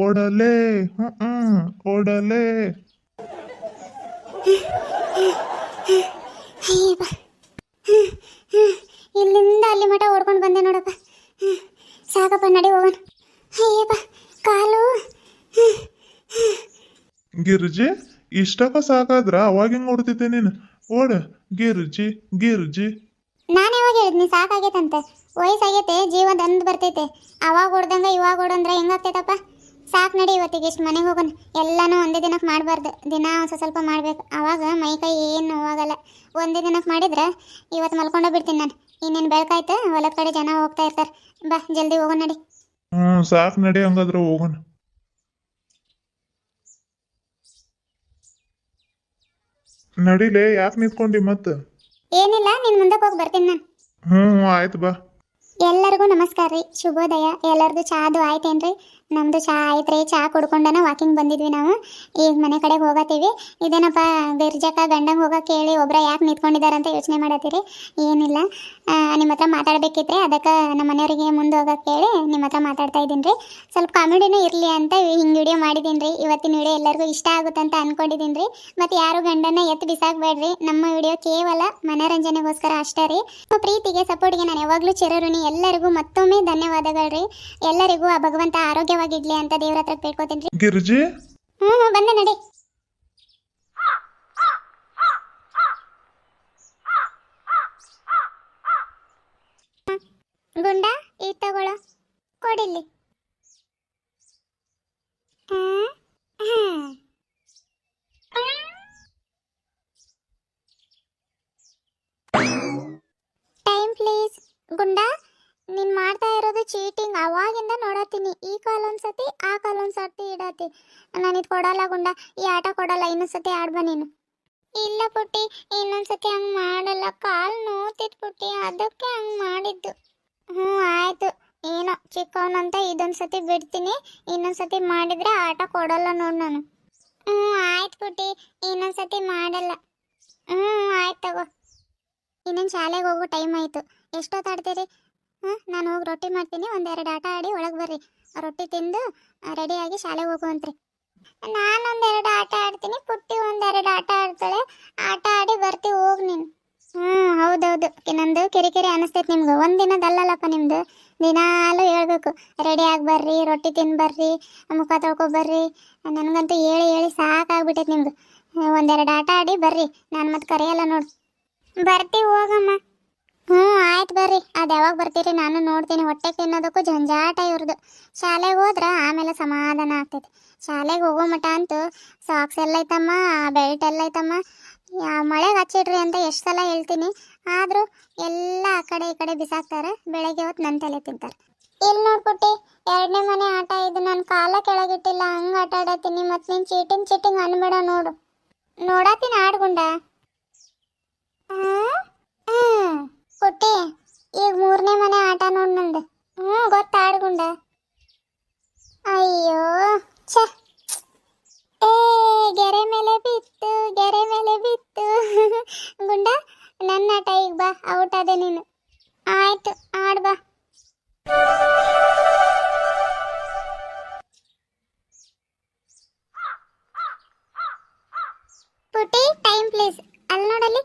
ಓಡಲೇ. ಓಡಲೇ ಓಡಲೇ. ಅಯ್ಯಪ್ಪ. ಇಲ್ಲಿಂದ ಅಲ್ಲಿ ಮಠ ಓಡ್ಕೊಂಡು ಬಂದೆ ನೋಡಪ್ಪ. ಸಾಕಪ್ಪ ನಡಿ ಹೋಗೋಣ. ಅಯ್ಯಪ್ಪ ಕಾಲು. ಗಿರ್ಜಿ ಇಷ್ಟಕ್ಕ ಸಾಕಾದ್ರ ಅವಾಗ ಹೆಂಗ್ ಓಡ್ತಿದ್ದೆ ನೀನು? ಓಡ ಗಿರುಜಿ ಗಿರುಜಿ. ನಾನು ಯಾವಾಗ ಹೇಳಿದ್ನಿ ಸಾಕಾಗೈತಂತೆ. ವಯಸ್ಸಾಗೈತೆ ಜೀವ ದಂದ್ ಬರ್ತೈತೆ. ಅವಾಗ ಹೊಡ್ದಂಗ ಇವಾಗ ಓಡಂದ್ರೆ ಹೆಂಗಾಗ್ತೈತಪ್ಪ? ಸಾಕು ನಡಿ ಇವತ್ತಿಗೆ ಇಷ್ಟು ಮನೆಗೆ ಹೋಗೋಣ ಎಲ್ಲನೂ ಒಂದೇ ದಿನಕ್ಕೆ ಮಾಡಬಾರ್ದು. ದಿನ ಒಂದು ಸ್ವಲ್ಪ ಮಾಡಬೇಕು. ಆವಾಗ ಮೈ ಕೈ ಏನು ನೋವಾಗಲ್ಲ ಒಂದೇ ದಿನಕ್ಕೆ ಮಾಡಿದ್ರೆ ಇವತ್ತು ಮಲ್ಕೊಂಡೇ ಬಿಡ್ತೀನಿ ನಾನು. ಇನ್ನೇನು ಬೆಳಕಾಯ್ತು? ಹೊಲದ ಕಡೆ ಜನ ಹೋಗ್ತಾ ಇರ್ತಾರೆ. ಬಾ ಜಲ್ದಿ ಹೋಗೋಣ ನಡಿ. ಸಾಕು ಸಾಕ್ ನಡಿ ಹಂಗಾದ್ರೆ ಹೋಗೋಣ. ನಡಿಲೇ ಯಾಕೆ ನಿಂತ್ಕೊಂಡಿ ಮತ್ತೆ? ಏನಿಲ್ಲ ನಿನ್ನ ಮುಂದಕ್ಕೆ ಹೋಗಿ ಬರ್ತೀನಿ ನಾನು. ಹ್ಞೂ ಆಯ್ತು ಬಾ. ಎಲ್ಲರಿಗೂ ನಮಸ್ಕಾರ ರೀ. ಶುಭೋದಯ. ಎಲ್ಲರದು ಚಾದು ಆಯ್ತೇನ್ರಿ? ನಮ್ಮದು ಚಹಾ ಆಯ್ತು ರೀ ಚಹಾ ಕುಡ್ಕೊಂಡನ ವಾಕಿಂಗ್ ಬಂದಿದ್ವಿ ನಾವು. ಈಗ ಮನೆ ಕಡೆ ಹೋಗತ್ತೀವಿ. ಇದೇನಪ್ಪ ಬಿರ್ಜಕ್ಕ ಗಂಡಂಗೆ ಹೋಗಕ್ಕೆ ಹೇಳಿ ಒಬ್ರ ಯಾಕೆ ನಿಂತ್ಕೊಂಡಿದ್ದಾರೆ ಅಂತ ಯೋಚನೆ ಮಾಡತ್ತೀರಿ? ಏನಿಲ್ಲ. ನಿಮ್ಮ ಹತ್ರ ಮಾತಾಡ್ಬೇಕಿತ್ರಿ. ಅದಕ್ಕೆ ನಮ್ಮ ಮನೆಯವರಿಗೆ ಮುಂದೆ ಹೋಗಕ್ಕೆ ಹೇಳಿ ನಿಮ್ಮ ಹತ್ರ ಮಾತಾಡ್ತಾ ಇದ್ದೀನಿ ರೀ ಸ್ವಲ್ಪ ಕಾಮಿಡಿನೂ ಇರಲಿ ಅಂತ ಹಿಂಗೆ ವಿಡಿಯೋ ಮಾಡಿದ್ದೀನಿ ರೀ ಇವತ್ತಿನ ವಿಡಿಯೋ ಎಲ್ಲರಿಗೂ ಇಷ್ಟ ಆಗುತ್ತೆ ಅಂತ ಅಂದ್ಕೊಂಡಿದ್ದೀನಿ ರೀ ಮತ್ತು ಯಾರು ಗಂಡನ ಎತ್ತು ಬಿಸಾಕಬೇಡ್ರಿ. ನಮ್ಮ ವಿಡಿಯೋ ಕೇವಲ ಮನೋರಂಜನೆಗೋಸ್ಕರ ಅಷ್ಟೇ ರೀ. ಪ್ರೀತಿಗೆ ಸಪೋರ್ಟ್ಗೆ ನಾನು ಯಾವಾಗಲೂ ಚಿರಋಣಿ. ಎಲ್ಲರಿಗೂ ಮತ್ತೊಮ್ಮೆ ಧನ್ಯವಾದಗಳು ರೀ. ಎಲ್ಲರಿಗೂ ಆ ಭಗವಂತ ಆರೋಗ್ಯವಾಗಿಡ್ಲಿ ಅಂತ ದೇವ್ರ ಹತ್ರ ಕೇಳ್ಕೊತೇನ್ರಿ ಗಿರಿಜಿ ಗಿರ್ಜಿ? ಹ್ಞೂ ಹ್ಞೂ ಬಂದೆ ನಡಿ. ಗುಂಡ ಈ ತಗೊಳ್ಳೋ ಕೊಡಿಲ್ಲಿ. Time please. ಗುಂಡ ನೀನ್ ಮಾಡ್ತಾ ಇರೋದು ಚೀಟಿಂಗ್ ಅವಾಗಿಂದ ನೋಡತ್ತೀನಿ, ಈ ಕಾಲ್ ಒಂದ್ಸತಿ, ಆ ಕಾಲ್ ಒಂದ್ಸತಿ ಇಡತಿ ನಾನು ಇದು ಕೊಡಲ್ಲ ಗುಂಡ, ಈ ಆಟ ಕೊಡಲ್ಲ, ಇನ್ನೊಂದ್ಸತಿ ಆಡ್ಬಾ ನೀನು. ಇಲ್ಲ ಪುಟ್ಟಿ, ಇನ್ನೊಂದ್ಸತಿ ಹಂಗ್ ಮಾಡಲ್ಲ, ಕಾಲ್ ನೋತಿತ್ ಪುಟ್ಟಿ, ಅದಕ್ಕೆ ಹಂಗ್ ಮಾಡಿದ್ದು. ಹ್ಞೂ ಆಯ್ತು. ಏನೋ, ಚಿಕ್ಕವನಂತ ಇದೊಂದ್ಸತಿ ಬಿಡ್ತೀನಿ, ಇನ್ನೊಂದ್ಸತಿ ಮಾಡಿದ್ರೆ ಆಟ ಕೊಡಲ್ಲ ನೋಡು ನಾನು. ಹ್ಞೂ ಆಯ್ತು ಪುಟ್ಟಿ, ಇನ್ನೊಂದ್ಸತಿ ಮಾಡಲ್ಲ. ಹ್ಞೂ ಆಯ್ತು ತಗೋ. ಇನ್ನೊಂದು ಶಾಲೆಗೆ ಹೋಗೋ ಟೈಮ್ ಆಯಿತು. ಎಷ್ಟೊತ್ತು ನಾನು ಹೋಗಿ ರೊಟ್ಟಿ ಮಾಡ್ತೀನಿ, ಒಂದೆರಡು ಆಟ ಆಡಿ ಒಳಗೆ ಬರ್ರಿ. ರೊಟ್ಟಿ ತಿಂದು ರೆಡಿಯಾಗಿ ಶಾಲೆಗೆ ಹೋಗುವಂತ್ರಿ. ನಾನು ಒಂದೆರಡು ಆಟ ಆಡ್ತೀನಿ, ಪುಟ್ಟಿ ಒಂದೆರಡು ಆಟ ಆಡ್ತಾಳೆ. ಆಟ ಆಡಿ ಬರ್ತೀವಿ ಹೋಗಿ ನೀನು. ಹ್ಞೂ ಹೌದೌದು. ನಂದು ಕಿರಿಕಿರಿ ಅನಿಸ್ತೈತೆ ನಿಮ್ಗೆ. ಒಂದಿನದಲ್ಲಲ್ಲಪ್ಪ ನಿಮ್ದು. ದಿನಾಲು ಹೇಳ್ಬೇಕು. ರೆಡಿಯಾಗಿ ಬರ್ರಿ, ರೊಟ್ಟಿ ತಿನ್ ಬರ್ರಿ, ಮುಖ ತೊಳ್ಕೊ ಬರ್ರಿ. ನನಗಂತೂ ಹೇಳಿ ಹೇಳಿ ಸಾಕಾಗ್ಬಿಟ್ಟೈತೆ ನಿಮ್ದು ಒಂದೆರಡು ಆಟ ಆಡಿ ಬರ್ರಿ. ನಾನು ಮತ್ತೆ ಕರೆಯಲ್ಲ ನೋಡು. ಬರ್ತೀವಿ ಹೋಗಮ್ಮ. ಹ್ಞೂ, ಆಯ್ತು ಬರ್ರಿ. ಅದು ಯಾವಾಗ ಬರ್ತೀರಿ ನಾನು ನೋಡ್ತೀನಿ. ಹೊಟ್ಟೆ ತಿನ್ನೋದಕ್ಕೂ ಜಂಜಾಟ ಇವ್ರದ್ದು ಶಾಲೆಗೆ ಹೋದ್ರೆ ಆಮೇಲೆ ಸಮಾಧಾನ ಆಗ್ತೈತಿ. ಶಾಲೆಗೆ ಹೋಗೋ ಮಠ ಅಂತೂ ಸಾಕ್ಸ್ ಎಲ್ಲ ಐತಮ್ಮ ಬೆಲ್ಟ್ ಎಲ್ಲ ಐತಮ್ಮ ಮಳೆಗೆ ಹಚ್ಚಿಡ್ರಿ ಅಂತ ಎಷ್ಟು ಸಲ ಹೇಳ್ತೀನಿ. ಆದರೂ ಎಲ್ಲ ಆ ಕಡೆ ಈ ಕಡೆ ಬಿಸಾಕ್ತಾರೆ. ಬೆಳಗ್ಗೆ ಹೊತ್ತು ನನ್ನ ತಲೆ ತಿಂತಾರೆ. ಇಲ್ಲಿ ನೋಡ್ಬಿಟ್ಟು ಎರಡನೇ ಮನೆ ಆಟ ಇದು ನಾನು ಕಾಲ ಕೆಳಗಿಟ್ಟಿಲ್ಲ. ಹಂಗೆ ಆಟ ಆಡತ್ತೀನಿ. ಮತ್ತು ನೀನು ಚೀಟಿಂಗ್ ಚೀಟಿಂಗ್ ಅನ್ಬೇಡ ನೋಡು. ನೋಡತ್ತೀನಿ ಆಡ್ಗುಂಡ. ಪುಟ್ಟಿ ಈಗ ಮೂರನೇ ಮನೆ ಆಟ ನೋಡ್ ನಂದು. ಹ್ಞೂ ಗೊತ್ತಾಡ್ಗುಂಡ ಅಯ್ಯೋ, ಛ. ಏ, ಗೆರೆ ಮೇಲೆ ಬಿತ್ತು, ಗೆರೆ ಮೇಲೆ ಬಿತ್ತು. ಗುಂಡ, ನನ್ನ ಆಟ ಈಗ ಬಾ, ಔಟ್ ಅದೆ ನೀನು. ಆಯ್ತು, ಆಡ್ ಬಾ. ಪುಟ್ಟಿ ಟೈಮ್ ಪ್ಲೀಸ್ ಅಲ್ಲಿ ನೋಡಲ್ಲಿ.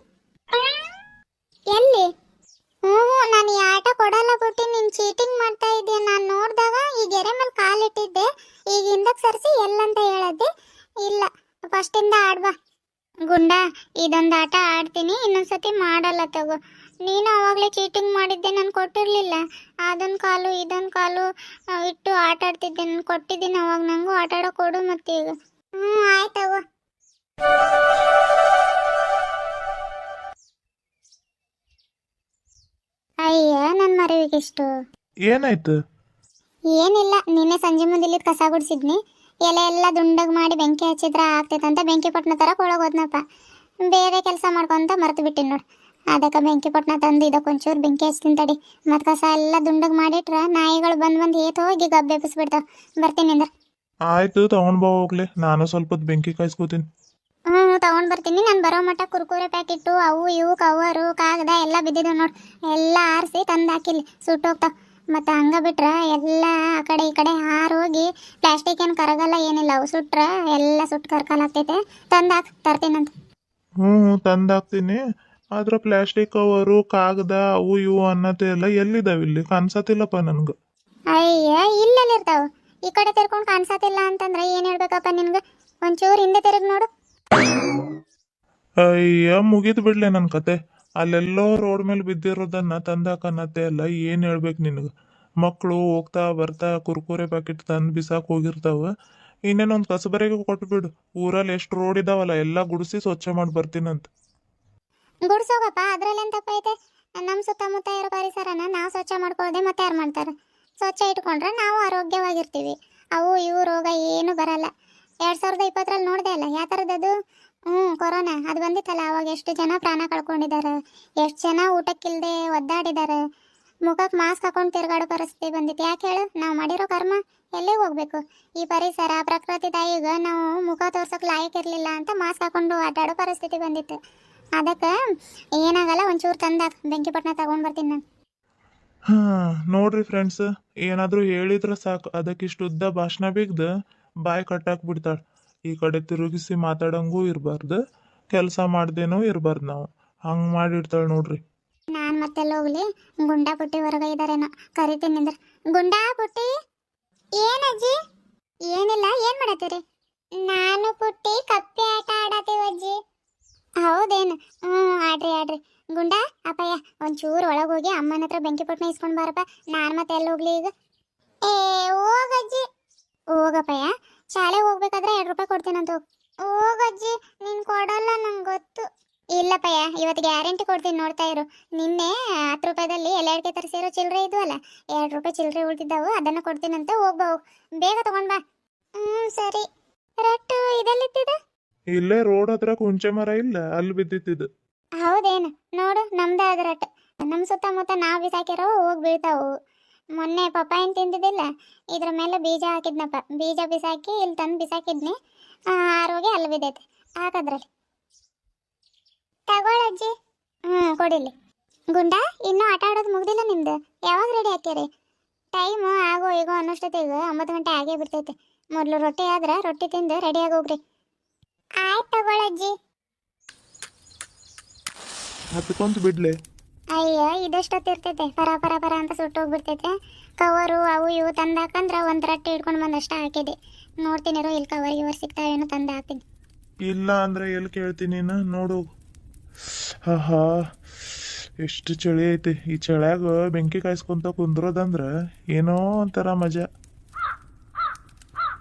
ಎಲ್ಲಿ? ಹ್ಞೂ, ನಾನು ಈ ಆಟ ಕೊಡಲ್ಲ ಬಿಟ್ಟು ನೀನು ಚೀಟಿಂಗ್ ಮಾಡ್ತಾ ಇದ್ದೆ ನಾನು ನೋಡಿದಾಗ ಈ ಗೆರೆ ಮೇಲೆ ಕಾಲಿಟ್ಟಿದ್ದೆ. ಈಗ ಹಿಂದಕ್ಕೆ ಸರಿಸಿ ಎಲ್ಲಂತ ಹೇಳದ್ದೆ. ಇಲ್ಲ ಫಸ್ಟಿಂದ ಆಡ್ಬಾ ಗುಂಡ, ಇದೊಂದು ಆಟ ಆಡ್ತೀನಿ. ಇನ್ನೊಂದ್ಸತಿ ಮಾಡಲ್ಲ ತಗೋ. ನೀನು ಅವಾಗಲೇ ಚೀಟಿಂಗ್ ಮಾಡಿದ್ದೆ, ನಾನು ಕೊಟ್ಟಿರಲಿಲ್ಲ. ಅದೊಂದು ಕಾಲು, ಇದೊಂದು ಕಾಲು ಇಟ್ಟು ಆಟ ಆಡ್ತಿದ್ದೆ. ನಾನು ಕೊಟ್ಟಿದ್ದೀನಿ ಅವಾಗ. ನನಗೂ ಆಟ ಆಡೋ ಕೊಡು ಮತ್ತೀಗ. ಹ್ಞೂ, ಆಯ್ತು ಅಯ್ಯ ನನ್ನ ಮರವಿಗೆಷ್ಟು ಏನಾಯ್ತು? ಏನಿಲ್ಲ ನಿನ್ನೆ ಸಂಜೆ ಮುಂದೆ ಇಲ್ಲಿ ಕಸ ಗುಡಿಸಿದ್ನಿ. ಎಲೆ ಎಲ್ಲ ದುಂಡಗ್ ಮಾಡಿ ಬೆಂಕಿ ಹಚ್ಚಿದ್ರ ಆಗ್ತೈತಂತ ಬೆಂಕಿ ಪಟ್ನ ತರ ಕೊಳಗೋದ್ನಪ್ಪ ಬೇರೆ ಕೆಲಸ ಮಾಡ್ಕೊಂತ ಮರ್ತು ಬಿಟ್ಟಿನಿ ನೋಡು. ಅದಕ್ಕೆ ಬೆಂಕಿ ಪಟ್ನ ತಂದು ಇದಕ್ಕೆ ಒಂಚೂರು ಬೆಂಕಿ ಹಚ್ತೀನಿ ತಡಿ. ಮತ್ತು ಕಸ ಎಲ್ಲ ದುಂಡಗ್ ಮಾಡಿಟ್ರ ನಾಯಿಗಳು ಬಂದು ಬಂದು ಏತ್ ಹೋಗಿ ಗಬ್ಬೆ ಎಬ್ಬಿಸ್ಬಿಡ್ತಾವ ಬರ್ತೀನಿ ಅಂದ್ರ. ಆಯ್ತು ತಗೊಂಡ್ ಬಾ ಹೋಗ್ಲಿ. ನಾನು ಸ್ವಲ್ಪ ಬೆಂಕಿ ಕಾಯಿಸ್ಕೋತೀನಿ. ಹ್ಞೂ ತಗೊಂಡ್ ಬರ್ತೀನಿ. ನಾನು ಬರೋ ಮಟ್ಟ ಕುರ್ಕುರೆ ಪ್ಯಾಕೆಟು ಅವು ಇವು ಕವರು ಕಾಗದ ಎಲ್ಲ ಬಿದ್ದಿದ್ದಾವೆ ನೋಡಿ. ಎಲ್ಲ ಆರಿಸಿ ತಂದು ಹಾಕಿಲ್ಲಿ ಸುಟ್ಟೋಗ್ತಾವ ಮತ್ತು ಹಂಗೆ ಬಿಟ್ರೆ ಎಲ್ಲ ಆ ಕಡೆ ಈ ಕಡೆ ಹಾರೋಗಿ ಪ್ಲಾಸ್ಟಿಕ್ ಏನು ಕರಗಲ್ಲ ಏನಿಲ್ಲ. ಅವು ಸುಟ್ರ ಎಲ್ಲ ಸುಟ್ಟು ಕರ್ಕಲಾಗ್ತೈತೆ ತಂದು ಹಾಕಿ ತರ್ತೀನಂತ ಹ್ಞೂ ತಂದಾಕ್ತೀನಿ ಆದ್ರೆ ಪ್ಲಾಸ್ಟಿಕ್ ಕವರು ಕಾಗದ ಅವು ಇವು ಅನ್ನೋದು ಎಲ್ಲ ಎಲ್ಲಿದಾವೆ ಇಲ್ಲಿ? ಕಾಣಿಸತ್ತಿಲ್ಲಪ್ಪ ನನಗೆ. ಅಯ್ಯ ಇಲ್ಲೆಲ್ಲಿ ಇರ್ತಾವ ಈ ಕಡೆ ತಿರ್ಕೊಂಡು ಕಾಣಿಸತಿಲ್ಲ ಅಂತಂದ್ರೆ ಏನು ಹೇಳ್ಬೇಕಪ್ಪ ನಿನ್ಗೆ? ಒಂಚೂರು ಹಿಂದೆ ತಿರುಗಿ ನೋಡು. ಅಯ್ಯ, ಮುಗಿದ್ ಬಿಡ್ಲೆ ನನ್ನ ಕತೆ. ಅಲ್ಲೆಲ್ಲೋ ರೋಡ್ ಮೇಲೆ ಬಿದ್ದಿರೋದನ್ನ ತಂದಾಕನ್ನತ್ತೆ ಅಲ್ಲ, ಏನು ಹೇಳ್ಬೇಕು ನಿನಗೆ? ಮಕ್ಕಳು ಹೋಗ್ತಾ ಬರ್ತಾ ಕುರ್ಕುರೆ ಪ್ಯಾಕೆಟ್ ತಂದು ಬಿಸಾಕ್ ಹೋಗಿರ್ತಾವ. ಇನ್ನೇನೊಂದ್ ಕಸಬರಿಗೆ ಕೊಟ್ಬಿಡು ಊರಲ್ಲಿ ಎಷ್ಟು ರೋಡ್ ಇದಾವಲ್ಲ, ಎಲ್ಲ ಗುಡಿಸಿ ಸ್ವಚ್ಛ ಮಾಡಿ ಬರ್ತೀನಂತ. ಗುಡ್ಸೋಗಪ್ಪ ಅದ್ರಲ್ಲೇನು ತಪ್ಪೈತೆ ನಮ್ಮ ಸುತ್ತಮುತ್ತ ಇರೋ ಪರಿಸರನ ನಾವು ಸ್ವಚ್ಛ ಮಾಡ್ಕೊಳ್ಳದೆ ಮತ್ತೆ ಯಾರು ಮಾಡ್ತಾರೆ? ಸ್ವಚ್ಛ ಇಟ್ಕೊಂಡ್ರೆ ನಾವು ಆರೋಗ್ಯವಾಗಿರ್ತೀವಿ. ಅವು ಇವು ರೋಗ ಏನು ಬರಲ್ಲ. ಎರಡು ಸಾವಿರದ ಇಪ್ಪತ್ತರಲ್ಲಿ ನೋಡಿದೆ ಅಲ್ಲ, ಯಾವ ಥರದ್ದು ಹ್ಞೂ ಕೊರೋನಾ. ಅದು ಬಂದಿತ್ತಲ್ಲ, ಅವಾಗ ಎಷ್ಟು ಜನ ಪ್ರಾಣ ಕಳ್ಕೊಂಡಿದ್ದಾರೆ ಎಷ್ಟು ಜನ ಊಟಕ್ಕಿಲ್ಲದೆ ಒದ್ದಾಡಿದ್ದಾರೆ ಮುಖಕ್ಕೆ ಮಾಸ್ಕ್ ಹಾಕೊಂಡು ತಿರುಗಾಡೋ ಪರಿಸ್ಥಿತಿ ಬಂದಿತ್ತು. ಯಾಕೆ ಹೇಳು? ನಾವು ಮಾಡಿರೋ ಕರ್ಮ, ಎಲ್ಲಿಗೆ ಹೋಗ್ಬೇಕು? ಈ ಪರಿಸರ, ಪ್ರಕೃತಿ ದಾಯಿಗೆ ನಾವು ಮುಖ ತೋರ್ಸೋಕೆ ಲಾಯಕ್ ಇರಲಿಲ್ಲ ಅಂತ ಮಾಸ್ಕ್ ಹಾಕೊಂಡು ಆಟಾಡೋ ಪರಿಸ್ಥಿತಿ ಬಂದಿತ್ತು. ಅದಕ್ಕೆ ಏನಾಗಲ್ಲ, ಒಂಚೂರು ತಂದಾಕ ಬೆಂಕಿ ಪಟ್ನ ತಗೊಂಡ್ ಬರ್ತೀನಿ ನಾನು. ಹಾ, ನೋಡ್ರಿ ಫ್ರೆಂಡ್ಸ್ ಏನಾದರೂ ಹೇಳಿದ್ರೆ ಸಾಕು. ಅದಕ್ಕಿಷ್ಟು ಉದ್ದ ಭಾಷಣ ಬಿಗ್ದು. ಬಾಯಿ ಕಟ್ಟಾಕ್ ಬಿಡ್ತಾಳೆ. ಈ ಕಡೆ ತಿರುಗಿಸಿ ಮಾತಾಡಂಗೂ ಇರಬಾರ್ದು, ಕೆಲಸ ಮಾಡ್ದೇನೂ ಇರಬಾರ್ದು ನಾವು. ಹಂಗೆ ಮಾಡಿರ್ತಾಳ ನೋಡ್ರಿ. ನಾನು ಮತ್ತೆಲ್ಲ ಹೋಗ್ಲಿ, ಗುಂಡಾ ಪುಟ್ಟಿ ಹೊರಗೆ ಇದಾರೇನೋ, ಕರಿತೀನಿ ಅಂದ್ರೆ. ಗುಂಡಾ ಪುಟ್ಟಿ ಏನಜ್ಜಿ ಏನಿಲ್ಲ, ಏನ್ ಮಾಡತ್ತೀರಿ? ನಾನು ಪುಟ್ಟಿ ಕಪ್ಪೆ ಆಟ ಆಡತ್ತೀವಿ ಅಜ್ಜಿ. ಹೌದೇನು? ಹ್ಞೂ ಆಡ್ರಿ ಆಡ್ರಿ. ಗುಂಡಾ, ಅಪ್ಪಯ್ಯ, ಒಂಚೂರು ಒಳಗೆ ಹೋಗಿ ಅಮ್ಮನ ಹತ್ರ ಬೆಂಕಿ ಪಟ್ಟಣ ಇಸ್ಕೊಂಡು ಬಾರಪ್ಪ. ನಾನು ಮತ್ತೆ ಎಲ್ಲಿ ಹೋಗ್ಲಿ ಈಗ? ಏ ಹೋಗಜ್ಜಿ ಹೋಗಪ್ಪಯ್ಯ. ಶಾಲೆಗೆ ಹೋಗ್ಬೇಕಾದ್ರೆ ಎರಡು ರೂಪಾಯಿ ಕೊಡ್ತೀನಂತ ಹೋಗ್. ಹೋಗಜ್ಜಿ ನೀನು ಕೊಡಲ್ಲ ನಂಗೆ ಗೊತ್ತು. ಇಲ್ಲಪ್ಪಯ್ಯ ಇವತ್ತು ಗ್ಯಾರಂಟಿ ಕೊಡ್ತೀನಿ ನೋಡ್ತಾ ಇರು. ನಿನ್ನೆ ಹತ್ತು ರೂಪಾಯಿದಲ್ಲಿ ಎಲ್ಲೆಡ್ಕೆ ತರಿಸಿರೋ ಚಿಲ್ಲರೆ ಇದ್ವಲ್ಲ ಎರಡು ರೂಪಾಯಿ ಚಿಲ್ಲರೆ ಉಳ್ದಿದ್ದಾವು ಅದನ್ನು ಕೊಡ್ತೀನಂತ ಹೋಗ್ಬಾ ಹೋಗ್. ಬೇಗ ತಗೊಂಡ್ ಬಾ. ಹ್ಞೂ ಸರಿ. ರಟ್ಟು ಇದೆಲ್ಲಿತ್ತಿದೆ? ಇಲ್ಲೇ ರೋಡ್ ಹತ್ರ ಕುಂಚೆ ಮರ ಇಲ್ಲ ಅಲ್ಲಿ ಬಿದ್ದಿತ್ತಿದ್ದು ಹೌದೇನು? ನೋಡು ನಮ್ದೇ ಆದ ರಟ್ಟು. ನಮ್ಮ ಸುತ್ತಮುತ್ತ ನಾವು ಬಿಸಾಕಿರೋ ಹೋಗಿ ಬೀಳ್ತಾವು. ಮೊನ್ನೆ ಪಪ್ಪಾಯಿನ ತಿಂದಿದ್ದಿಲ್ಲ? ಇದ್ರ ಮೇಲೆ ಬೀಜ ಹಾಕಿದ್ನಪ್ಪ. ಬೀಜ ಬಿಸಾಕಿ ಇಲ್ಲಿ ತಂದು ಬಿಸಾಕಿದ್ನಿ. ಆರೋಗ್ಯ ಅಲ್ಲಿ ಬಿದ್ದೈತೆ ಹಾಕದ್ರಲ್ಲಿ ತಗೊಳಜ್ಜಿ ಹ್ಞೂ ಕೊಡಿಲಿ. ಗುಂಡ, ಇನ್ನೂ ಆಟ ಆಡೋದು ಮುಗ್ದಿಲ್ಲ ನಿಮ್ದು. ಯಾವಾಗ ರೆಡಿ ಹಾಕ್ಯಾರಿ ಟೈಮು ಆಗೋ ಈಗೋ ಅನ್ನೋಷ್ಟೊತ್ತಿಗೆ ಒಂಬತ್ತು ಗಂಟೆ ಆಗೇ ಬಿಡ್ತೈತೆ. ಮೊದಲು ರೊಟ್ಟಿ ಆದ್ರೆ ರೊಟ್ಟಿ ತಿಂದು ರೆಡಿ ಆಗೋಗ್ರಿ ಆಯ್ತು ತಗೊಳಜ್ಜಿ ಹತ್ಕೊಂತ ಬಿಡ್ಲೆ. ಅಯ್ಯ, ಇದೆಷ್ಟೊತ್ತು ಇರ್ತೈತೆ? ಪರ ಪರ ಪರ ಅಂತ ಸುಟ್ಟೋಗ್ಬಿಡ್ತೈತೆ ಕವರು, ಅವು ಇವು ತಂದು ಹಾಕಂದ್ರೆ ಒಂದು ರಟ್ಟಿ ಹಿಡ್ಕೊಂಡು ಬಂದಷ್ಟ ಹಾಕಿದೆ. ನೋಡ್ತೀನಿ ಇರೋ, ಇಲ್ಲಿ ಕವರ್ ಇವರು ಸಿಗ್ತಾವೇನೋ ತಂದು ಹಾಕ್ತೀನಿ. ಇಲ್ಲ ಅಂದ್ರೆ ಎಲ್ಲಿ ಕೇಳ್ತೀನಿ ನೋಡು. ಆಹಾ, ಎಷ್ಟು ಚಳಿ ಐತಿ. ಈ ಚಳಿಯಾಗ ಬೆಂಕಿ ಕಾಯಿಸ್ಕೊಂತ ಕುಂದ್ರೋದಂದ್ರೆ ಏನೋ ಒಂಥರ ಮಜಾ.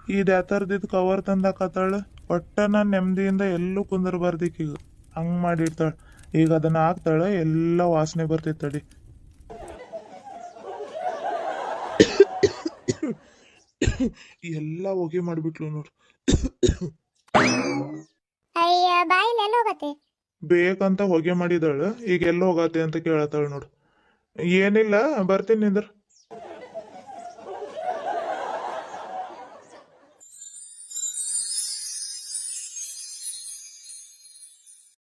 ಇದು ಯಾವ ಕವರ್ ಕವರ್ ತಂದಾಕತ್ತಾಳ ಒಟ್ಟ ನಾನು ನೆಮ್ಮದಿಯಿಂದ ಎಲ್ಲೂ ಕುಂದರ್ಬಾರ್ದಿಕ್ಕೀಗ ಹಂಗೆ ಮಾಡಿರ್ತಾಳೆ. ಈಗ ಅದನ್ನ ಹಾಕ್ತಾಳೆ ಎಲ್ಲ ವಾಸನೆ ಬರ್ತೈತೆ ತಡಿ ಎಲ್ಲ ಹೊಗೆ ಮಾಡ್ಬಿಟ್ಲು ನೋಡು. ಅಯ್ಯ ಬಾಯಿಲಿ ಎಲ್ಲಿ ಹೋಗತ್ತೆ? ಬೇಕಂತ ಹೊಗೆ ಮಾಡಿದಾಳ ಈಗ ಎಲ್ಲ ಹೋಗತ್ತೆ ಅಂತ ಕೇಳತ್ತಾಳ ನೋಡು. ಏನಿಲ್ಲ ಬರ್ತೀನಿ ನಿಂದ್ರ.